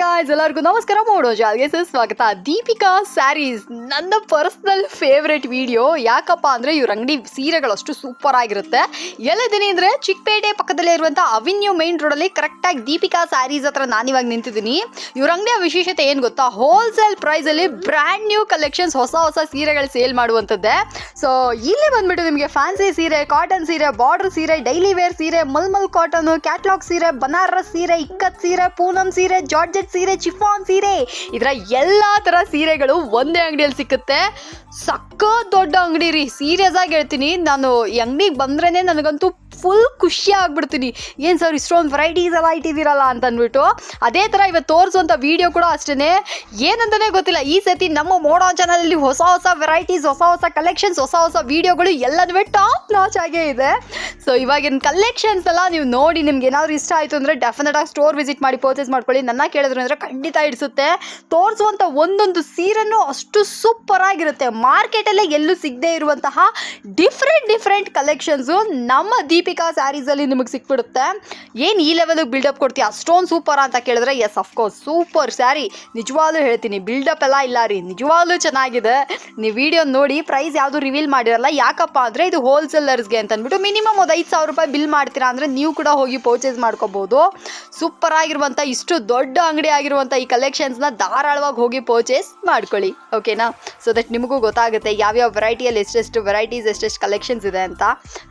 Guys ಎಲ್ಲರಿಗೂ ನಮಸ್ಕಾರ. ಮಾಡೋ ಜಾಲ್ಗೆ ಸ್ವಾಗತ. ದೀಪಿಕಾ ಸ್ಯಾರೀಸ್, ನನ್ನ ಪರ್ಸ್ನಲ್ ಫೇವ್ರೆಟ್ ವಿಡಿಯೋ ಯಾಕಪ್ಪ ಅಂದರೆ ಇವ್ರ ಅಂಗಡಿ ಸೀರೆಗಳಷ್ಟು ಸೂಪರ್ ಆಗಿರುತ್ತೆ. ಎಲ್ಲಿದ್ದೀನಿ ಅಂದರೆ ಚಿಕ್ಕಪೇಟೆ ಪಕ್ಕದಲ್ಲೇ ಇರುವಂಥ ಅವಿನ್ಯೂ ಮೈನ್ ರೋಡಲ್ಲಿ ಕರೆಕ್ಟಾಗಿ ದೀಪಿಕಾ ಸ್ಯಾರೀಸ್ ಹತ್ರ ನಾನಿವಾಗ ನಿಂತಿದ್ದೀನಿ. ಇವ್ರ ಅಂಗಡಿಯ ವಿಶೇಷತೆ ಏನು ಗೊತ್ತಾ? ಹೋಲ್ಸೇಲ್ ಪ್ರೈಸಲ್ಲಿ ಬ್ರ್ಯಾಂಡ್ ನ್ಯೂ ಕಲೆಕ್ಷನ್ಸ್ ಹೊಸ ಹೊಸ ಸೀರೆಗಳು ಸೇಲ್ ಮಾಡುವಂಥದ್ದೇ. ಸೊ ಇಲ್ಲಿ ಬಂದ್ಬಿಟ್ಟು ನಿಮಗೆ ಫ್ಯಾನ್ಸಿ ಸೀರೆ ಕಾಟನ್ ಸೀರೆ ಬಾರ್ಡರ್ ಸೀರೆ ಡೈಲಿ ವೇರ್ ಸೀರೆ, ಮಲ್ಮಲ್ ಕಾಟನ್ ಕ್ಯಾಟ್ಲಾಗ್ ಸೀರೆ, ಬನಾರಸ್ ಸೀರೆ, ಇಕ್ಕತ್ ಸೀರೆ, ಪೂನಂ ಸೀರೆ ಜಾರ್ಜೆಟ್ ಸೀರೆ ಚಿಫಾನ್ ಸೀರೆ. ಇದರ ಎಲ್ಲ ಥರ ಸೀರೆಗಳು ಒಂದೇ ಅಂಗಡಿಯಲ್ಲಿ ಸಿಕ್ಕುತ್ತೆ. ಸಕ್ಕ ದೊಡ್ಡ ಅಂಗಡಿ ರೀ. ಸೀರಿಯಸ್ ಆಗಿ ಹೇಳ್ತೀನಿ. ನಾನು ಅಂಗಡಿಗೆ ಬಂದ್ರೇ ನನಗಂತೂ ಫುಲ್ ಖುಷಿ ಆಗ್ಬಿಡ್ತೀನಿ. ಏನು ಸರ್ ಇಷ್ಟೊಂದು ವೆರೈಟೀಸ್ ಎಲ್ಲ ಇಟ್ಟಿದ್ದೀರಲ್ಲ ಅಂತ ಅಂದ್ಬಿಟ್ಟು ಅದೇ ಥರ ಇವತ್ತು ತೋರಿಸುವಂಥ ವಿಡಿಯೋ ಕೂಡ ಅಷ್ಟೇ ಏನಂತಲೇ ಗೊತ್ತಿಲ್ಲ. ಈ ಸತಿ ನಮ್ಮ ಮೋಡೋ ಚಾನಲಲ್ಲಿ ಹೊಸ ಹೊಸ ವೆರೈಟೀಸ್ ಹೊಸ ಹೊಸ ಕಲೆಕ್ಷನ್ಸ್ ಹೊಸ ಹೊಸ ವಿಡಿಯೋಗಳು ಎಲ್ಲನೂ ಟಾಪ್ ನಾಚ್ ಆಗೇ ಇದೆ. ಸೊ ಇವಾಗಿನ ಕಲೆಕ್ಷನ್ಸ್ ಎಲ್ಲ ನೀವು ನೋಡಿ ನಿಮ್ಗೆ ಏನಾದರೂ ಇಷ್ಟ ಆಯಿತು ಅಂದರೆ ಡೆಫಿನೆಟ್ ಆಗಿ ಸ್ಟೋರ್ ವಿಸಿಟ್ ಮಾಡಿ ಪರ್ಚೇಸ್ ಮಾಡ್ಕೊಳ್ಳಿ. ನನ್ನ ಕೇಳಿದ್ರು ಖಂಡಿತ ಇಡಿಸುತ್ತೆ. ತೋರಿಸುವಂಥ ಒಂದೊಂದು ಸೀರನ್ನು ಅಷ್ಟು ಸೂಪರ್ ಆಗಿರುತ್ತೆ. ಮಾರ್ಕೆಟಲ್ಲೇ ಎಲ್ಲೂ ಸಿಗದೇ ಇರುವಂತಹ ಡಿಫ್ರೆಂಟ್ ಡಿಫ್ರೆಂಟ್ ಕಲೆಕ್ಷನ್ಸು ನಮ್ಮ ದೀಪಿಕಾ ಸ್ಯಾರೀಸಲ್ಲಿ ನಿಮಗೆ ಸಿಕ್ಬಿಡುತ್ತೆ. ಏನು ಈ ಲೆವೆಲಿಗೆ ಬಿಲ್ಡಪ್ ಕೊಡ್ತೀಯ? ಅಷ್ಟೊಂದು ಸೂಪರ್ ಅಂತ ಕೇಳಿದ್ರೆ ಎಸ್ ಅಫ್ಕೋರ್ಸ್ ಸೂಪರ್ ಸ್ಯಾರಿ ನಿಜವಾಗ್ಲೂ ಹೇಳ್ತೀನಿ ಬಿಲ್ಡಪ್ ಎಲ್ಲ ಇಲ್ಲ ರೀ. ನಿಜವಾಗ್ಲೂ ಚೆನ್ನಾಗಿದೆ. ನೀವು ವಿಡಿಯೋ ನೋಡಿ ಪ್ರೈಸ್ ಯಾವುದು ರಿವೀಲ್ ಮಾಡಿರಲ್ಲ, ಯಾಕಪ್ಪ ಅಂದರೆ ಇದು ಹೋಲ್ಸೇಲರ್ಸ್ಗೆ ಅಂತ ಅಂದ್ಬಿಟ್ಟು ಮಿನಿಮಮ್ ಒಂದು ಐದು ಸಾವಿರ ರೂಪಾಯಿ ಬಿಲ್ ಮಾಡ್ತೀರಾ ಅಂದರೆ ನೀವು ಕೂಡ ಹೋಗಿ ಪರ್ಚೇಸ್ ಮಾಡ್ಕೋಬೋದು. ಸೂಪರ್ ಆಗಿರುವಂಥ ಇಷ್ಟು ದೊಡ್ಡ ಅಂಗಡಿ ಆಗಿರುವಂಥ ಈ ಕಲೆಕ್ಷನ್ಸ್ನ ಧಾರಾಳವಾಗಿ ಹೋಗಿ ಪರ್ಚೇಸ್ ಮಾಡ್ಕೊಳ್ಳಿ ಓಕೆನಾ ಸೊ ದಟ್ ನಿಮಗೂ ಗೊತ್ತಾಗುತ್ತೆ ಯಾವ್ಯಾವ ವೆರೈಟಿಯಲ್ಲಿ ಎಷ್ಟೆಷ್ಟು ವೆರೈಟೀಸ್ ಎಷ್ಟೆಷ್ಟು ಕಲೆಕ್ಷನ್ಸ್ ಇದೆ ಅಂತ.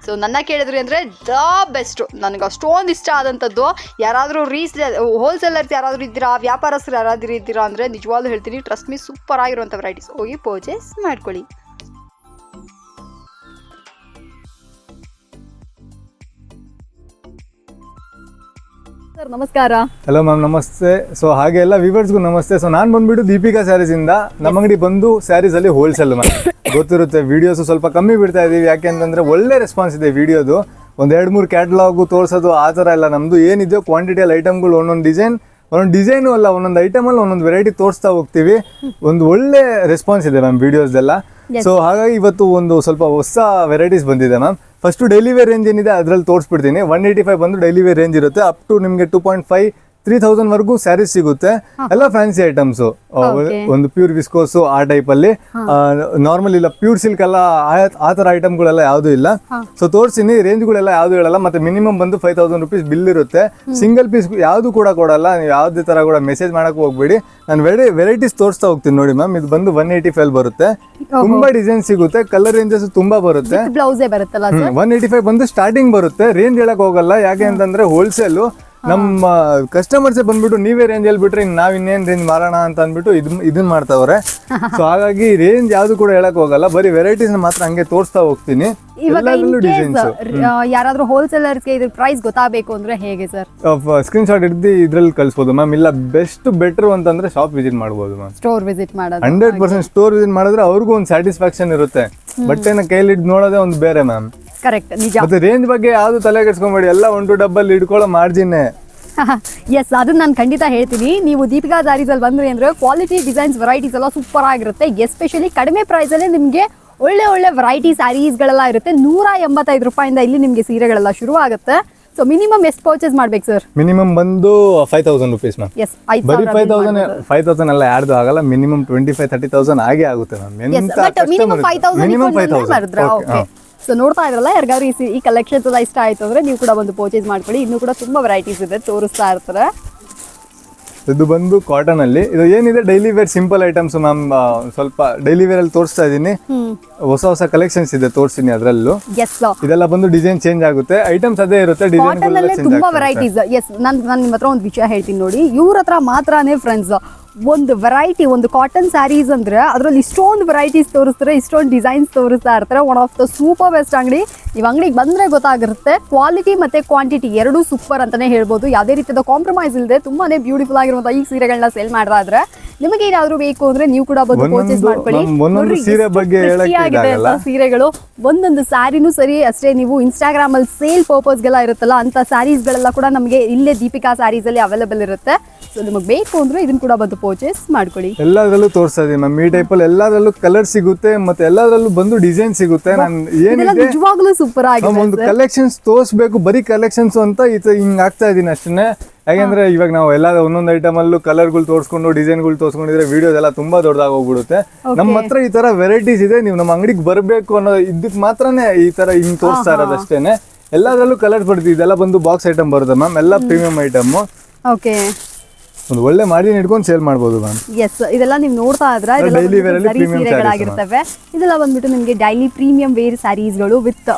ಸೊ ನನ್ನ ಕೇಳಿದ್ರಿ ಅಂದರೆ ದ ಬೆಸ್ಟು ನನಗೆ ಅಷ್ಟೊಂದು ಇಷ್ಟ ಆದಂಥದ್ದು ಯಾರಾದರೂ ರೀಸೇಲ್ ಹೋಲ್ಸೇಲರ್ಸ್ ಯಾರಾದರೂ ಇದ್ದೀರಾ, ವ್ಯಾಪಾರಸ್ಥರು ಯಾರಾದರೂ ಇದ್ದೀರಾ ಅಂದರೆ ನಿಜವಾಗ್ಲೂ ಹೇಳ್ತೀನಿ ಟ್ರಸ್ಟ್ ಮೀ ಸೂಪರ್ ಆಗಿರುವಂಥ ವೆರೈಟೀಸ್ ಹೋಗಿ ಪರ್ಚೇಸ್ ಮಾಡ್ಕೊಳ್ಳಿ. ಸರ್ ನಮಸ್ಕಾರ. ಹಲೋ ಮ್ಯಾಮ್ ನಮಸ್ತೆ. ಸೊ ಹಾಗೆ ಎಲ್ಲ ವಿವರ್ಸ್ಗೂ ನಮಸ್ತೆ. ಸೊ ನಾನು ಬಂದ್ಬಿಟ್ಟು ದೀಪಿಕಾ ಸ್ಯಾರೀಸ್ ಇಂದ ನಮ್ಮ ಅಂಗಡಿ ಬಂದು ಸ್ಯಾರೀಸ್ ಅಲ್ಲಿ ಹೋಲ್ಸೇಲ್ ಮ್ಯಾಮ್ ಗೊತ್ತಿರುತ್ತೆ ವಿಡಿಯೋಸ್ ಸ್ವಲ್ಪ ಕಮ್ಮಿ ಬಿಡ್ತಾ ಇದೀವಿ. ಯಾಕೆ ಅಂತಂದ್ರೆ ಒಳ್ಳೆ ರೆಸ್ಪಾನ್ಸ್ ಇದೆ ವಿಡಿಯೋದು ಒಂದ್ ಎರಡು ಮೂರು ಕ್ಯಾಟ್ಲಾಗು ತೋರಿಸೋದು ಆ ಥರ ಎಲ್ಲ ನಮ್ದು ಏನಿದೆಯೋ ಕ್ವಾಂಟಿಟಿಯಲ್ಲಿ ಐಟಮ್ಗಳು ಒಂದೊಂದು ಡಿಸೈನ್ ಒಂದೊಂದು ಡಿಸೈನು ಅಲ್ಲ ಒಂದೊಂದು ಐಟಮಲ್ಲಿ ಒಂದೊಂದು ವೆರೈಟಿ ತೋರಿಸ್ತಾ ಹೋಗ್ತೀವಿ. ಒಂದು ಒಳ್ಳೆ ರೆಸ್ಪಾನ್ಸ್ ಇದೆ ಮ್ಯಾಮ್ ವಿಡಿಯೋಸ್ದೆಲ್ಲ ಸೊ ಹಾಗಾಗಿ ಇವತ್ತು ಒಂದು ಸ್ವಲ್ಪ ಹೊಸ ವೆರೈಟೀಸ್ ಬಂದಿದೆ ma'am first daily wear range ಏನಿದೆ ಅದ್ರಲ್ಲಿ ತೋರಿಸ್ಬಿಡ್ತೀನಿ. ಒನ್ ಏಯ್ಟಿ ಫೈವ್ ಬಂದು ಡೈಲಿ ವೇರ್ ರೇಂಜ್ ಇರುತ್ತೆ. ಅಪ್ ಟು ನಿಮಗೆ two point five three thousand ವರೆಗೂ ಸ್ಯಾರೀಸ್ ಸಿಗುತ್ತೆ. ಎಲ್ಲ ಫ್ಯಾನ್ಸಿ ಐಟಮ್ಸ್ ಒಂದು ಪ್ಯೂರ್ ವಿಸ್ಕೋಸ್ ಆ ಟೈಪ್ ಅಲ್ಲಿ. ನಾರ್ಮಲ್ ಇಲ್ಲ ಪ್ಯೂರ್ ಸಿಲ್ಕ್ ಎಲ್ಲ ಆ- ಐಟಮ್ ತರ ಐಟಮ್ಗಳೆಲ್ಲ ಯಾವ್ದು ಇಲ್ಲ. ಸೊ ತೋರಿಸಿನಿ ರೇಂಜ್ಗಳೆಲ್ಲ ಯಾವ್ದು ಹೇಳಲ್ಲ ಮತ್ತೆ ಮಿನಿಮಮ್ ಬಂದು ಫೈವ್ ತೌಸಂಡ್ ರುಪೀಸ್ ಬಿಲ್ ಇರುತ್ತೆ. ಸಿಂಗಲ್ ಪೀಸ್ ಯಾವ್ದು ಕೂಡ ಕೊಡಲ್ಲ ನೀವು ಯಾವ್ದೇ ತರ ಕೂಡ ಮೆಸೇಜ್ ಮಾಡಕ್ ಹೋಗ್ಬೇಡಿ. ನಾನು ವೆರೈ ವೆರೈಟೀಸ್ ತೋರಿಸ್ತಾ ಹೋಗ್ತೀನಿ ನೋಡಿ ಮ್ಯಾಮ್ ಇದು ಬಂದು ಒನ್ ಏಯ್ಟಿ ಫೈವ್ ಬರುತ್ತೆ ತುಂಬಾ ಡಿಸೈನ್ ಸಿಗುತ್ತೆ ಕಲರ್ ರೇಂಜಸ್ ತುಂಬಾ ಬರುತ್ತೆ. ಒನ್ ಏಯ್ಟಿ ಫೈವ್ ಬಂದು ಸ್ಟಾರ್ಟಿಂಗ್ ಬರುತ್ತೆ. ರೇಂಜ್ ಹೇಳಕ್ ಹೋಗಲ್ಲ ಯಾಕೆ ಅಂತಂದ್ರೆ ಹೋಲ್ಸೇಲ್ ನಮ್ಮ ಕಸ್ಟಮರ್ಸ್ ಬಂದ್ಬಿಟ್ಟು ನೀವೇ ರೇಂಜ್ ಅಲ್ಲಿ ಬಿಟ್ರೆ ನಾವ್ ಇನ್ನೇನ್ ರೇಂಜ್ ಮಾರೋಣ ಅಂತ ಅಂದ್ಬಿಟ್ಟು ಇದನ್ ಇದನ್ ಮಾಡ್ತಾವ್ರೆ. ಸೊ ಹಾಗಾಗಿ ರೇಂಜ್ ಯಾವ್ದು ಕೂಡ ಹೇಳಕ್ ಹೋಗಲ್ಲ. ಬರೀ ವೆರೈಟೀಸ್ ಮಾತ್ರ ಹಂಗೆ ತೋರಿಸ್ತಾ ಹೋಗ್ತೀನಿ. ಯಾರಾದ್ರೂ ಹೋಲ್ಸೇಲರ್ಗೆ ಇದ್ರ ಪ್ರೈಸ್ ಗೊತ್ತಾಗಬೇಕು ಅಂದ್ರೆ ಹೇಗೆ ಸರ್ ಸ್ಕ್ರೀನ್ ಶಾಟ್ ಹಿಡ್ದು ಇದ್ರಲ್ಲಿ ಕಳಿಸ್ಬೋದು. ಮ್ಯಾಮ್ ಇಲ್ಲ ಬೆಸ್ಟ್ ಬೆಟರ್ ಅಂತಂದ್ರೆ ಶಾಪ್ ವಿಸಿಟ್ ಮಾಡ್ಬೋದು ಮ್ಯಾಮ್ ಸ್ಟೋರ್ ವಿಸಿಟ್ ಮಾಡೋದು. ಹಂಡ್ರೆಡ್ ಪರ್ಸೆಂಟ್ ಸ್ಟೋರ್ ವಿಸಿಟ್ ಮಾಡಿದ್ರೆ ಅವ್ರಿಗೂ ಒಂದು ಸ್ಯಾಟಿಸ್ಫ್ಯಾಕ್ಷನ್ ಇರುತ್ತೆ. ಬಟ್ಟೆನ ಕೈಲಿ ನೋಡೋದೇ ಒಂದು ಬೇರೆ ಮ್ಯಾಮ್ ಕರೆಕ್ಟ್ ನಿಜ. ಮತ್ತೆ ರೇಂಜ್ ಬಗ್ಗೆ ಯಾವ್ದು ತಲೆ ಕೆಡ್ಸ್ಕೊಂಬೇಡಿ ಎಲ್ಲ ಒನ್ ಟು ಡಬ್ಬಲ್ ಇಟ್ಕೊಳ್ಳೋ ಮಾರ್ಜಿನ್ನೇ ಎಸ್ ಅದನ್ನ ನಾನು ಖಂಡಿತ ಹೇಳ್ತೀನಿ. ನೀವು ದೀಪಿಕಾ ಅಲ್ಲಿ ಬಂದ್ರಿ ಅಂದ್ರೆ ಕ್ವಾಲಿಟಿ ಡಿಸೈನ್ಸ್ ವೆರೈಟೀಸ್ ಎಲ್ಲ ಸೂಪರ್ ಆಗಿರುತ್ತೆ. ಎಸ್ಪೆಷಲಿ ಕಡಿಮೆ ಪ್ರೈಸ್ ಅಲ್ಲಿ ನಿಮಗೆ ಒಳ್ಳೆ ಒಳ್ಳೆ ವೆರೈಟಿ ಸ್ಯಾರೀಸ್ಗಳೆಲ್ಲ ಇರುತ್ತೆ. ನೂರ ಎಂಬತ್ತೈದು ರೂಪಾಯಿಂದ ಇಲ್ಲಿ ನಿಮಗೆ ಸೀರೆಗಳೆಲ್ಲ ಶುರು ಆಗುತ್ತೆ. ಸೊ ಮಿನಿಮಮ್ ಎಷ್ಟು ಪರ್ಚೇಸ್ ಮಾಡ್ಬೇಕು ಸರ್ ಮಿನಿಮಮ್ ಬಂದು five thousand rupees ma'am yes ಬರೀ ಫೈವ್ ತೌಸಂಡ್ ಫೈವ್ ತೌಸಂಡ್ ಎಲ್ಲ ಯಾರ್ದು ಆಗಲ್ಲ. Minimum twenty five thirty thousand ಆಗೇ ಆಗುತ್ತೆ ma'am minimum five thousand minimum five thousand okay so ನೋಡ್ತಾ ಇದ್ರಲ್ಲ ಯಾರಿಗಾದ್ರು ಈ ಈ ಕಲೆಕ್ಷನ್ಸ್ ಎಲ್ಲ ಇಷ್ಟ ಆಯ್ತು ಅಂದ್ರೆ ನೀವು ಕೂಡ ಒಂದು ಪರ್ಚೇಸ್ ಮಾಡ್ಕೊಳ್ಳಿ. ಇನ್ನು ಕೂಡ ತುಂಬಾ ವೆರೈಟೀಸ್ ಇದೆ ತೋರಿಸ್ತಾ ಇರ್ತಾರೆ. ಇದು ಬಂದು ಕಾಟನ್ ಅಲ್ಲಿ. ಇದು ಏನಿದೆ? Daily wear simple items ma'am ಸ್ವಲ್ಪ ಡೈಲಿ ವೇರ್ ಅಲ್ಲಿ ತೋರಿಸ್ತಾ ಇದೀನಿ ಹೊಸ ಹೊಸ ಕಲೆಕ್ಷನ್ಸ್ ಇದೆ ತೋರಿಸ್ತೀನಿ ಅದರಲ್ಲೂ. ಇದೆಲ್ಲ ಬಂದು ಡಿಸೈನ್ ಚೇಂಜ್ ಆಗುತ್ತೆ. ಐಟಮ್ಸ್ ಅದೇ ಇರುತ್ತೆ ಡಿಸೈನ್ ತುಂಬಾ ವೆರೈಟೀಸ್ ಎಸ್ ನಾನು ನಾನು ನಿಮ್ಮ ಹತ್ರ ಒಂದು ವಿಷಯ ಹೇಳ್ತೀನಿ ನೋಡಿ. ಇವ್ರ ಹತ್ರ ಮಾತ್ರನೇ ಫ್ರೆಂಡ್ಸ್ ಒಂದು ವೆರೈಟಿ ಒಂದು ಕಾಟನ್ ಸ್ಯಾರೀಸ್ ಅಂದ್ರೆ ಅದರಲ್ಲಿ ಇಷ್ಟೊಂದು ವೆರೈಟೀಸ್ ತೋರಿಸ್ತಾರೆ ಇಷ್ಟೊಂದು ಡಿಸೈನ್ಸ್ ತೋರಿಸ್ತಾ ಇರ್ತಾರೆ. One of the super best ಅಂಗಡಿ. ನೀವು ಅಂಗಡಿಗೆ ಬಂದ್ರೆ ಗೊತ್ತಾಗಿರುತ್ತೆ. ಕ್ವಾಲಿಟಿ ಮತ್ತೆ ಕ್ವಾಂಟಿಟಿ ಎರಡೂ ಸೂಪರ್ ಅಂತಾನೆ ಹೇಳ್ಬೋದು. ಯಾವುದೇ ರೀತಿಯ ಕಾಂಪ್ರಮೈಸ್ ಇಲ್ಲದೆ ತುಂಬಾನೇ ಬ್ಯೂಟಿಫುಲ್ ಆಗಿರುವಂತಹ ಈ ಸೀರೆಗಳನ್ನ ಸೇಲ್ ಮಾಡ್ತಾ ನಿಮಗೆ ಏನಾದರೂ ಬೇಕು ಅಂದ್ರೆ ನೀವು ಕೂಡ ಬಂದು ಪರ್ಚೇಸ್ ಮಾಡ್ಕೊಳ್ಳಿ. ಸೀರೆ ಬಗ್ಗೆ ಸೀರೆಗಳು. ಒಂದೊಂದು ಸ್ಯಾರಿನೂ ಸರಿ ಅಷ್ಟೇ ನೀವು ಇನ್ಸ್ಟಾಗ್ರಾಮ್ ಅಲ್ಲಿ ಸೇಲ್ ಪರ್ಪಸ್ಗೆಲ್ಲ ಇರುತ್ತಲ್ಲ ಅಂತ ಸ್ಯಾರೀಸ್ಗಳೆಲ್ಲ ಕೂಡ ನಮಗೆ ಇಲ್ಲೇ ದೀಪಿಕಾ ಸ್ಯಾರೀಸ್ ಅಲ್ಲಿ ಅವೈಲೇಬಲ್ ಇರುತ್ತೆ. ಸೊ ನಿಮಗೆ ಬೇಕು ಅಂದ್ರೆ ಇದನ್ನು ಕೂಡ ಬಂದು ಪರ್ಚೇಸ್ ಮಾಡ್ಕೊಳ್ಳಿ ಎಲ್ಲದರಲ್ಲೂ ತೋರಿಸ್ತಾ ಇದೀನಿ ಮ್ಯಾಮ್. ಈ ಟೈಪ್ ಅಲ್ಲಿ ಎಲ್ಲದರಲ್ಲೂ ಕಲರ್ ಸಿಗುತ್ತೆ ಮತ್ತೆ ಎಲ್ಲದರಲ್ಲೂ ಬಂದು ಡಿಸೈನ್ ಸಿಗುತ್ತೆ. ನಾನು ಇದೆಲ್ಲ ಏನಿದೆ ನಿಜವಾಗ್ಲೂ ಸೂಪರ್ ಆಗಿದೆ ಒಂದು ಕಲೆಕ್ಷನ್ಸ್ ತೋರಿಸ್ಬೇಕು ಬರೀ ಕಲೆಕ್ಷನ್ಸ್ ಅಂತ ಇದು ಹಿಂಗ್ ಆಗ್ತಾ ಇದೀನಿ ಅಷ್ಟೇ ಯಾಕೆಂದ್ರೆ ಇವಾಗ ನಾವು ಎಲ್ಲ ಒಂದೊಂದು ಐಟಮ್ ಅಲ್ಲೂ ಕಲರ್ಗಳು ತೋರಿಸ್ಕೊಂಡು ಡಿಸೈನ್ಗಳು ತೋರಿಸ್ಕೊಂಡಿದ್ರೆ ವಿಡಿಯೋಸ್ ಎಲ್ಲ ತುಂಬಾ ದೊಡ್ಡದಾಗಿ ಹೋಗ್ಬಿಡುತ್ತೆ. ನಮ್ಮ ಹತ್ರ ಈ ತರ ವೆರೈಟೀಸ್ ಇದೆ. ನೀವು ನಮ್ಮ ಅಂಗಡಿಗೆ ಬರಬೇಕು ಅನ್ನೋ ಇದಕ್ಕೆ ಮಾತ್ರನೇ ಈ ತರ ಹಿಂಗ್ ತೋರಿಸ್ತಾ ಇರೋದು ಅಷ್ಟೇನೆ. ಎಲ್ಲದರಲ್ಲೂ ಕಲರ್ ಬರುತ್ತೆ. ಇದೆಲ್ಲ ಬಂದು ಬಾಕ್ಸ್ ಐಟಮ್ ಬರುತ್ತೆ ಮ್ಯಾಮ್. ಎಲ್ಲ ಪ್ರೀಮಿಯಂ ಐಟಮ್ ಓಕೆ ಒಂದು ಒಳ್ಳೆ ಮಾರ್ಜಿನ್ ಇಟ್ಕೊಂಡು ಸೇಲ್ ಮಾಡಬಹುದು ಮ್ಯಾಮ್. ಎಸ್ ಇದೆಲ್ಲ ನೀವು ನೋಡ್ತಾ ಇದ್ರ ಇದೆಲ್ಲ ವೇರ್ ಅಲ್ಲಿ ಪ್ರೀಮಿಯಂ ಸೀರೆಗಳಾಗಿರ್ತವೆ. ಇದೆಲ್ಲ ಬಂದ್ಬಿಟ್ಟು ನಿಮಗೆ ಡೈಲಿ ಪ್ರೀಮಿಯಂ ವೇರ್ ಸ್ಯಾರೀಸ್ಗಳು ವಿತ್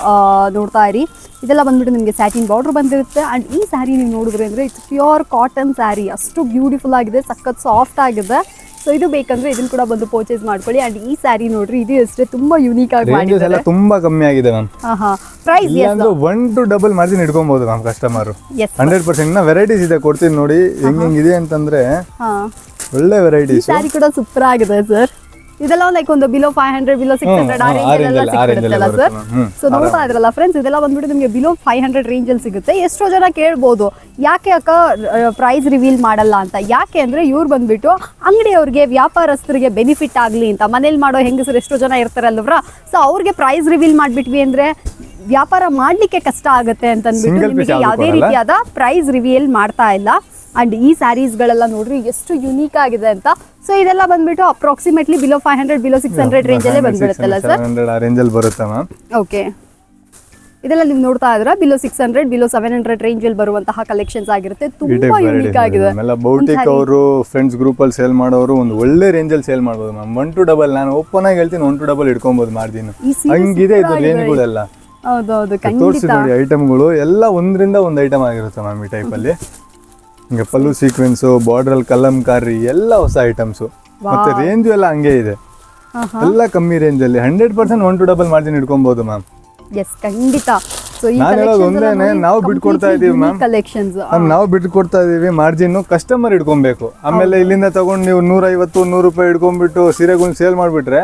ನೋಡ್ತಾ ಇರಿ. ಇದೆಲ್ಲ ಬಂದ್ಬಿಟ್ಟು ನಿಮಗೆ ಸ್ಯಾಟಿನ್ ಬಾರ್ಡರ್ ಬಂದಿರುತ್ತೆ. ಅಂಡ್ ಈ ಸ್ಯಾರಿ ನೀವು ನೋಡಿದ್ರೆ ಅಂದ್ರೆ ಇಟ್ಸ್ ಪ್ಯೂರ್ ಕಾಟನ್ ಸ್ಯಾರಿ ಅಷ್ಟು ಬ್ಯೂಟಿಫುಲ್ ಆಗಿದೆ ಸಖತ್ ಸಾಫ್ಟ್ ಆಗಿದೆ. ಸೊ ಇದು ಬೇಕಂದ್ರೆ ಇದನ್ನ ಕೂಡ ಬಂದು ಪರ್ಚೇಸ್ ಮಾಡ್ಕೊಳ್ಳಿ. ಅಂಡ್ ಈ ಸ್ಯಾರಿ ನೋಡ್ರಿ ಇದು ಅಷ್ಟೇ ತುಂಬಾ ಯುನೀಕ್ ಆಗಿ ರೇಂಜಸ್ ಎಲ್ಲ ಮಾಡಿದ್ದಾರೆ ತುಂಬಾ ಕಮ್ಮಿ ಆಗಿದೆ ಮ್ಯಾಮ್. ಹಾ price one to double margin ಇಟ್ಕೊಬಹುದು ನಮ್ಮ customer yes hundred percent varieties ಇದೆ ಕೊಡ್ತೀನಿ ನೋಡಿ. ಹೆಂಗ್ ಹೆಂಗಿದೆ ಅಂತಂದ್ರೆ ಹಾ. ಒಳ್ಳೆ ಈ ವೆರೈಟೀಸ್ ಸ್ಯಾರಿ ಕೂಡ ಸೂಪರ್ ಆಗಿದೆ ಸರ್ ಇದೆಲ್ಲ ಲೈಕ್ ಒಂದು below five hundred below six hundred ಆ ರೇಂಜ್ ಸರ್ ಸೊ ನೋಡ್ತಾ ಇದ್ರಲ್ಲ ಫ್ರೆಂಡ್ಸ್ ಇದೆಲ್ಲ ಬಂದ್ಬಿಟ್ಟು ನಿಮಗೆ ಬಿಲೋ ಫೈವ್ ಹಂಡ್ರೆಡ್ ರೇಂಜ್ ಅಲ್ಲಿ ಸಿಗುತ್ತೆ. ಎಷ್ಟೋ ಜನ ಕೇಳ್ಬೋದು ಯಾಕೆ ಅಕ್ಕ ಪ್ರೈಸ್ ರಿವೀಲ್ ಮಾಡಲ್ಲ ಅಂತ? ಯಾಕೆ ಅಂದ್ರೆ ಇವ್ರು ಬಂದ್ಬಿಟ್ಟು ಅಂಗಡಿಯವ್ರಿಗೆ ವ್ಯಾಪಾರಸ್ಥರಿಗೆ ಬೆನಿಫಿಟ್ ಆಗಲಿ ಅಂತ ಮನೇಲಿ ಮಾಡೋ ಹೆಂಗಸರು ಎಷ್ಟೋ ಜನ ಇರ್ತಾರಲ್ವ್ರ ಸೊ ಅವ್ರಿಗೆ ಪ್ರೈಸ್ ರಿವೀಲ್ ಮಾಡ್ಬಿಟ್ವಿ ಅಂದ್ರೆ ವ್ಯಾಪಾರ ಮಾಡ್ಲಿಕ್ಕೆ ಕಷ್ಟ ಆಗುತ್ತೆ ಅಂತ ಅಂದ್ಬಿಟ್ಟು Single ನಿಮಗೆ ಯಾವುದೇ ರೀತಿಯಾದ ಪ್ರೈಸ್ ರಿವೀಲ್ ಮಾಡ್ತಾ ಇಲ್ಲ. ಅಂಡ್ ಈ ಸ್ಯಾರೀಸ್ಗಳೆಲ್ಲ ನೋಡ್ರಿ ಎಷ್ಟು ಯುನೀಕ್ ಆಗಿದೆ ಅಂತ. ಸೊ ಇದೆಲ್ಲ ಬಂದ್ಬಿಟ್ಟು approximately below five hundred below six hundred range ಅಲ್ಲೇ ಬಂದ್ಬಿಡುತ್ತಲ್ಲ ಸರ್ ಬರುತ್ತೆ ಮ್ಯಾಮ್ ಓಕೆ ಇದೆಲ್ಲ ನೀವು ನೋಡ್ತಾ ಇದ್ರ below six hundred below seven hundred range ಅಲ್ಲಿ ಬರುವಂತಹ ಕಲೆಕ್ಷನ್ಸ್ ಆಗಿರುತ್ತೆ. ತುಂಬಾ ಯೂನಿಕ್ ಆಗಿದೆ. ಬೌಟಿಕ್ ಅವರು ಫ್ರೆಂಡ್ಸ್ ಗ್ರೂಪ್ ಅಲ್ಲಿ ಸೇಲ್ ಮಾಡೋರು ಒಂದು ಒಳ್ಳೆ ರೇಂಜ್ ಅಲ್ಲಿ ಸೇಲ್ ಮಾಡಬಹುದು ಮ್ಯಾಮ್ ಒನ್ ಟು ಡಬಲ್ ನಾನು ಓಪನ್ ಆಗಿ ಹೇಳ್ತೀನಿ ಒನ್ ಟು ಡಬಲ್ ಇಟ್ಕೊಬಹುದು ಮಾರ್ಜಿನ್. ಹಂಗಿದೆ ಇದು. ರೇಂಜ್ಗಳೆಲ್ಲ ಹೌದೌದು ತೋರಿಸಿ ನೋಡಿ ಐಟಮ್ಗಳು ಎಲ್ಲ ಒಂದರಿಂದ ಒಂದು ಐಟಮ್ ಆಗಿರುತ್ತೆ ಮ್ಯಾಮ್ ಈ ಟೈಪ್ ಅಲ್ಲಿ. ಹಿಂಗೆ ಪಲ್ಲು ಸೀಕ್ವೆನ್ಸು ಬಾರ್ಡರ್ ಅಲ್ಲಿ ಕಲ್ಲಂಕಾರಿ ಎಲ್ಲ ಹೊಸ ಐಟಮ್ಸು ಮತ್ತೆ ರೇಂಜು ಎಲ್ಲ ಹಂಗೆ ಇದೆ. ಎಲ್ಲ ಕಮ್ಮಿ ರೇಂಜ್ ಅಲ್ಲಿ. Hundred percent one to double margin ಇಟ್ಕೊಬೋದು ma'am yes ಖಂಡಿತ. ಸೊ ಈ ನಾನ್ ಹೇಳೋದು ಒಂದೇನೆ, ನಾವು ಬಿಟ್ಕೊಡ್ತಾ ಇದೀವಿ. ಮ್ಯಾಮ್ ನಾವು ಬಿಟ್ಕೊಡ್ತಾ ಇದೀವಿ ಮಾರ್ಜಿನ್ ಕಸ್ಟಮರ್ ಇಟ್ಕೊಬೇಕು. ಆಮೇಲೆ ಇಲ್ಲಿಂದ ತಗೊಂಡು ನೀವು ನೂರೈವತ್ತು ನೂರು ರೂಪಾಯಿ ಇಟ್ಕೊಂಡ್ಬಿಟ್ಟು ಸೀರೆಗಳನ್ನ ಸೇಲ್ ಮಾಡ್ಬಿಟ್ರೆ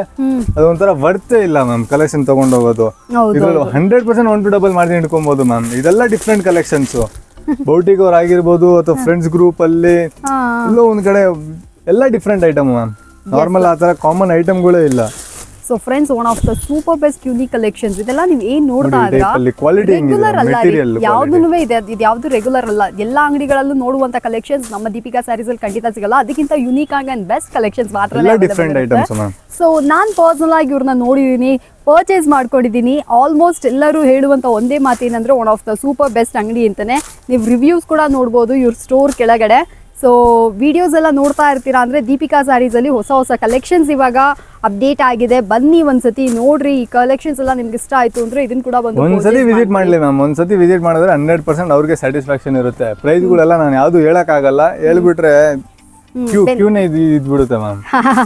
ಅದೊಂಥರ ಬರ್ತೇ ಇಲ್ಲ ಮ್ಯಾಮ್ ಕಲೆಕ್ಷನ್ ತಗೊಂಡೋಗೋದು. ಇದ್ರಲ್ಲಿ hundred percent one to double margin ಇಟ್ಕೊಬೋದು ma'am ಇದೆಲ್ಲ ಡಿಫ್ರೆಂಟ್ ಕಲೆಕ್ಷನ್ಸ್ ಬೌಟಿಕ್ ಅವ್ರು ಆಗಿರ್ಬೋದು ಅಥವಾ ಫ್ರೆಂಡ್ಸ್ ಗ್ರೂಪ್ ಅಲ್ಲಿ ಎಲ್ಲೋ ಒಂದ್ ಕಡೆ ಎಲ್ಲ ಡಿಫ್ರೆಂಟ್ ಐಟಮ್ ಮ್ಯಾಮ್ ನಾರ್ಮಲ್ ಆತರ ಕಾಮನ್ ಐಟಮ್ಗಳೇ ಇಲ್ಲ. So friends one of the super best unique collections ಇದೆಲ್ಲ ನೀವು ಏನ್ ನೋಡ್ತಾ ರೆಗ್ಯುಲರ್ ಅಲ್ಲ. ಯಾವ್ದು ಇದೆ ಇದು ಯಾವ್ದು ರೆಗ್ಯುಲರ್ ಅಲ್ಲ. ಎಲ್ಲಾ ಅಂಗಡಿಗಳಲ್ಲೂ ನೋಡುವಂತ ಕಲೆಕ್ಷನ್ಸ್ ನಮ್ಮ ದೀಪಿಕಾ ಸ್ಯಾರೀಸ್ ಅಲ್ಲಿ ಖಂಡಿತ ಸಿಗಲ್ಲ. ಅದಕ್ಕಿಂತ ಯುನೀಕ್ ಆಗಿ ಅಂಡ್ ಬೆಸ್ಟ್ ಕಲೆಕ್ಷನ್ಸ್ ಮಾತ್ರ ಸೊ ನಾನ್ ಪರ್ಸನಲ್ ಆಗಿ ಇವ್ರನ್ನ ನೋಡಿದೀನಿ ಪರ್ಚೇಸ್ ಮಾಡ್ಕೊಂಡಿದ್ದೀನಿ ಆಲ್ಮೋಸ್ಟ್ ಎಲ್ಲರೂ ಹೇಳುವಂತ ಒಂದೇ ಮಾತೇನಂದ್ರೆ one of the super best ಅಂಗಡಿ ಅಂತಾನೆ. ನೀವು ರಿವ್ಯೂಸ್ ಕೂಡ ನೋಡ್ಬೋದು ಇವ್ರ ಸ್ಟೋರ್ ಕೆಳಗಡೆ. ಸೊ ವಿಡಿಯೋಸ್ ಎಲ್ಲ ನೋಡ್ತಾ ಇರ್ತೀರಾ ಅಂದ್ರೆ ದೀಪಿಕಾ ಸ್ಯಾರೀಸ್ ಅಲ್ಲಿ ಹೊಸ ಹೊಸ ಕಲೆಕ್ಷನ್ಸ್ ಇವಾಗ ಅಪ್ಡೇಟ್ ಆಗಿದೆ. ಬನ್ನಿ ಒಂದ್ಸತಿ ನೋಡ್ರಿ ಈ ಕಲೆಕ್ಷನ್ಸ್ ಎಲ್ಲ ನಿಮ್ಗೆ ಇಷ್ಟ ಆಯ್ತು ಅಂದ್ರೆ ಇದನ್ನ ಕೂಡ ಬಂದು ಒಂದ್ಸತಿ ವಿಸಿಟ್ ಮಾಡ್ಲಿ ಮ್ಯಾಮ್ ಒಂದ್ಸತಿ ವಿಸಿಟ್ ಮಾಡಿದ್ರೆ ಹಂಡ್ರೆಡ್ ಪರ್ಸೆಂಟ್ ಅವ್ರಿಗೆ ಸ್ಯಾಟಿಸ್ಫ್ಯಾಕ್ಷನ್ ಇರುತ್ತೆ. ಪ್ರೈಸ್ಗಳೆಲ್ಲ ನಾನು ಯಾವ್ದು ಹೇಳಕ್ಕಾಗಲ್ಲ. ಹೇಳ್ಬಿಟ್ರೆ ಕ್ಯೂ ಕ್ಯೂನೇ ಇದು ಇದ್ಬಿಡುತ್ತೆ ಮ್ಯಾಮ್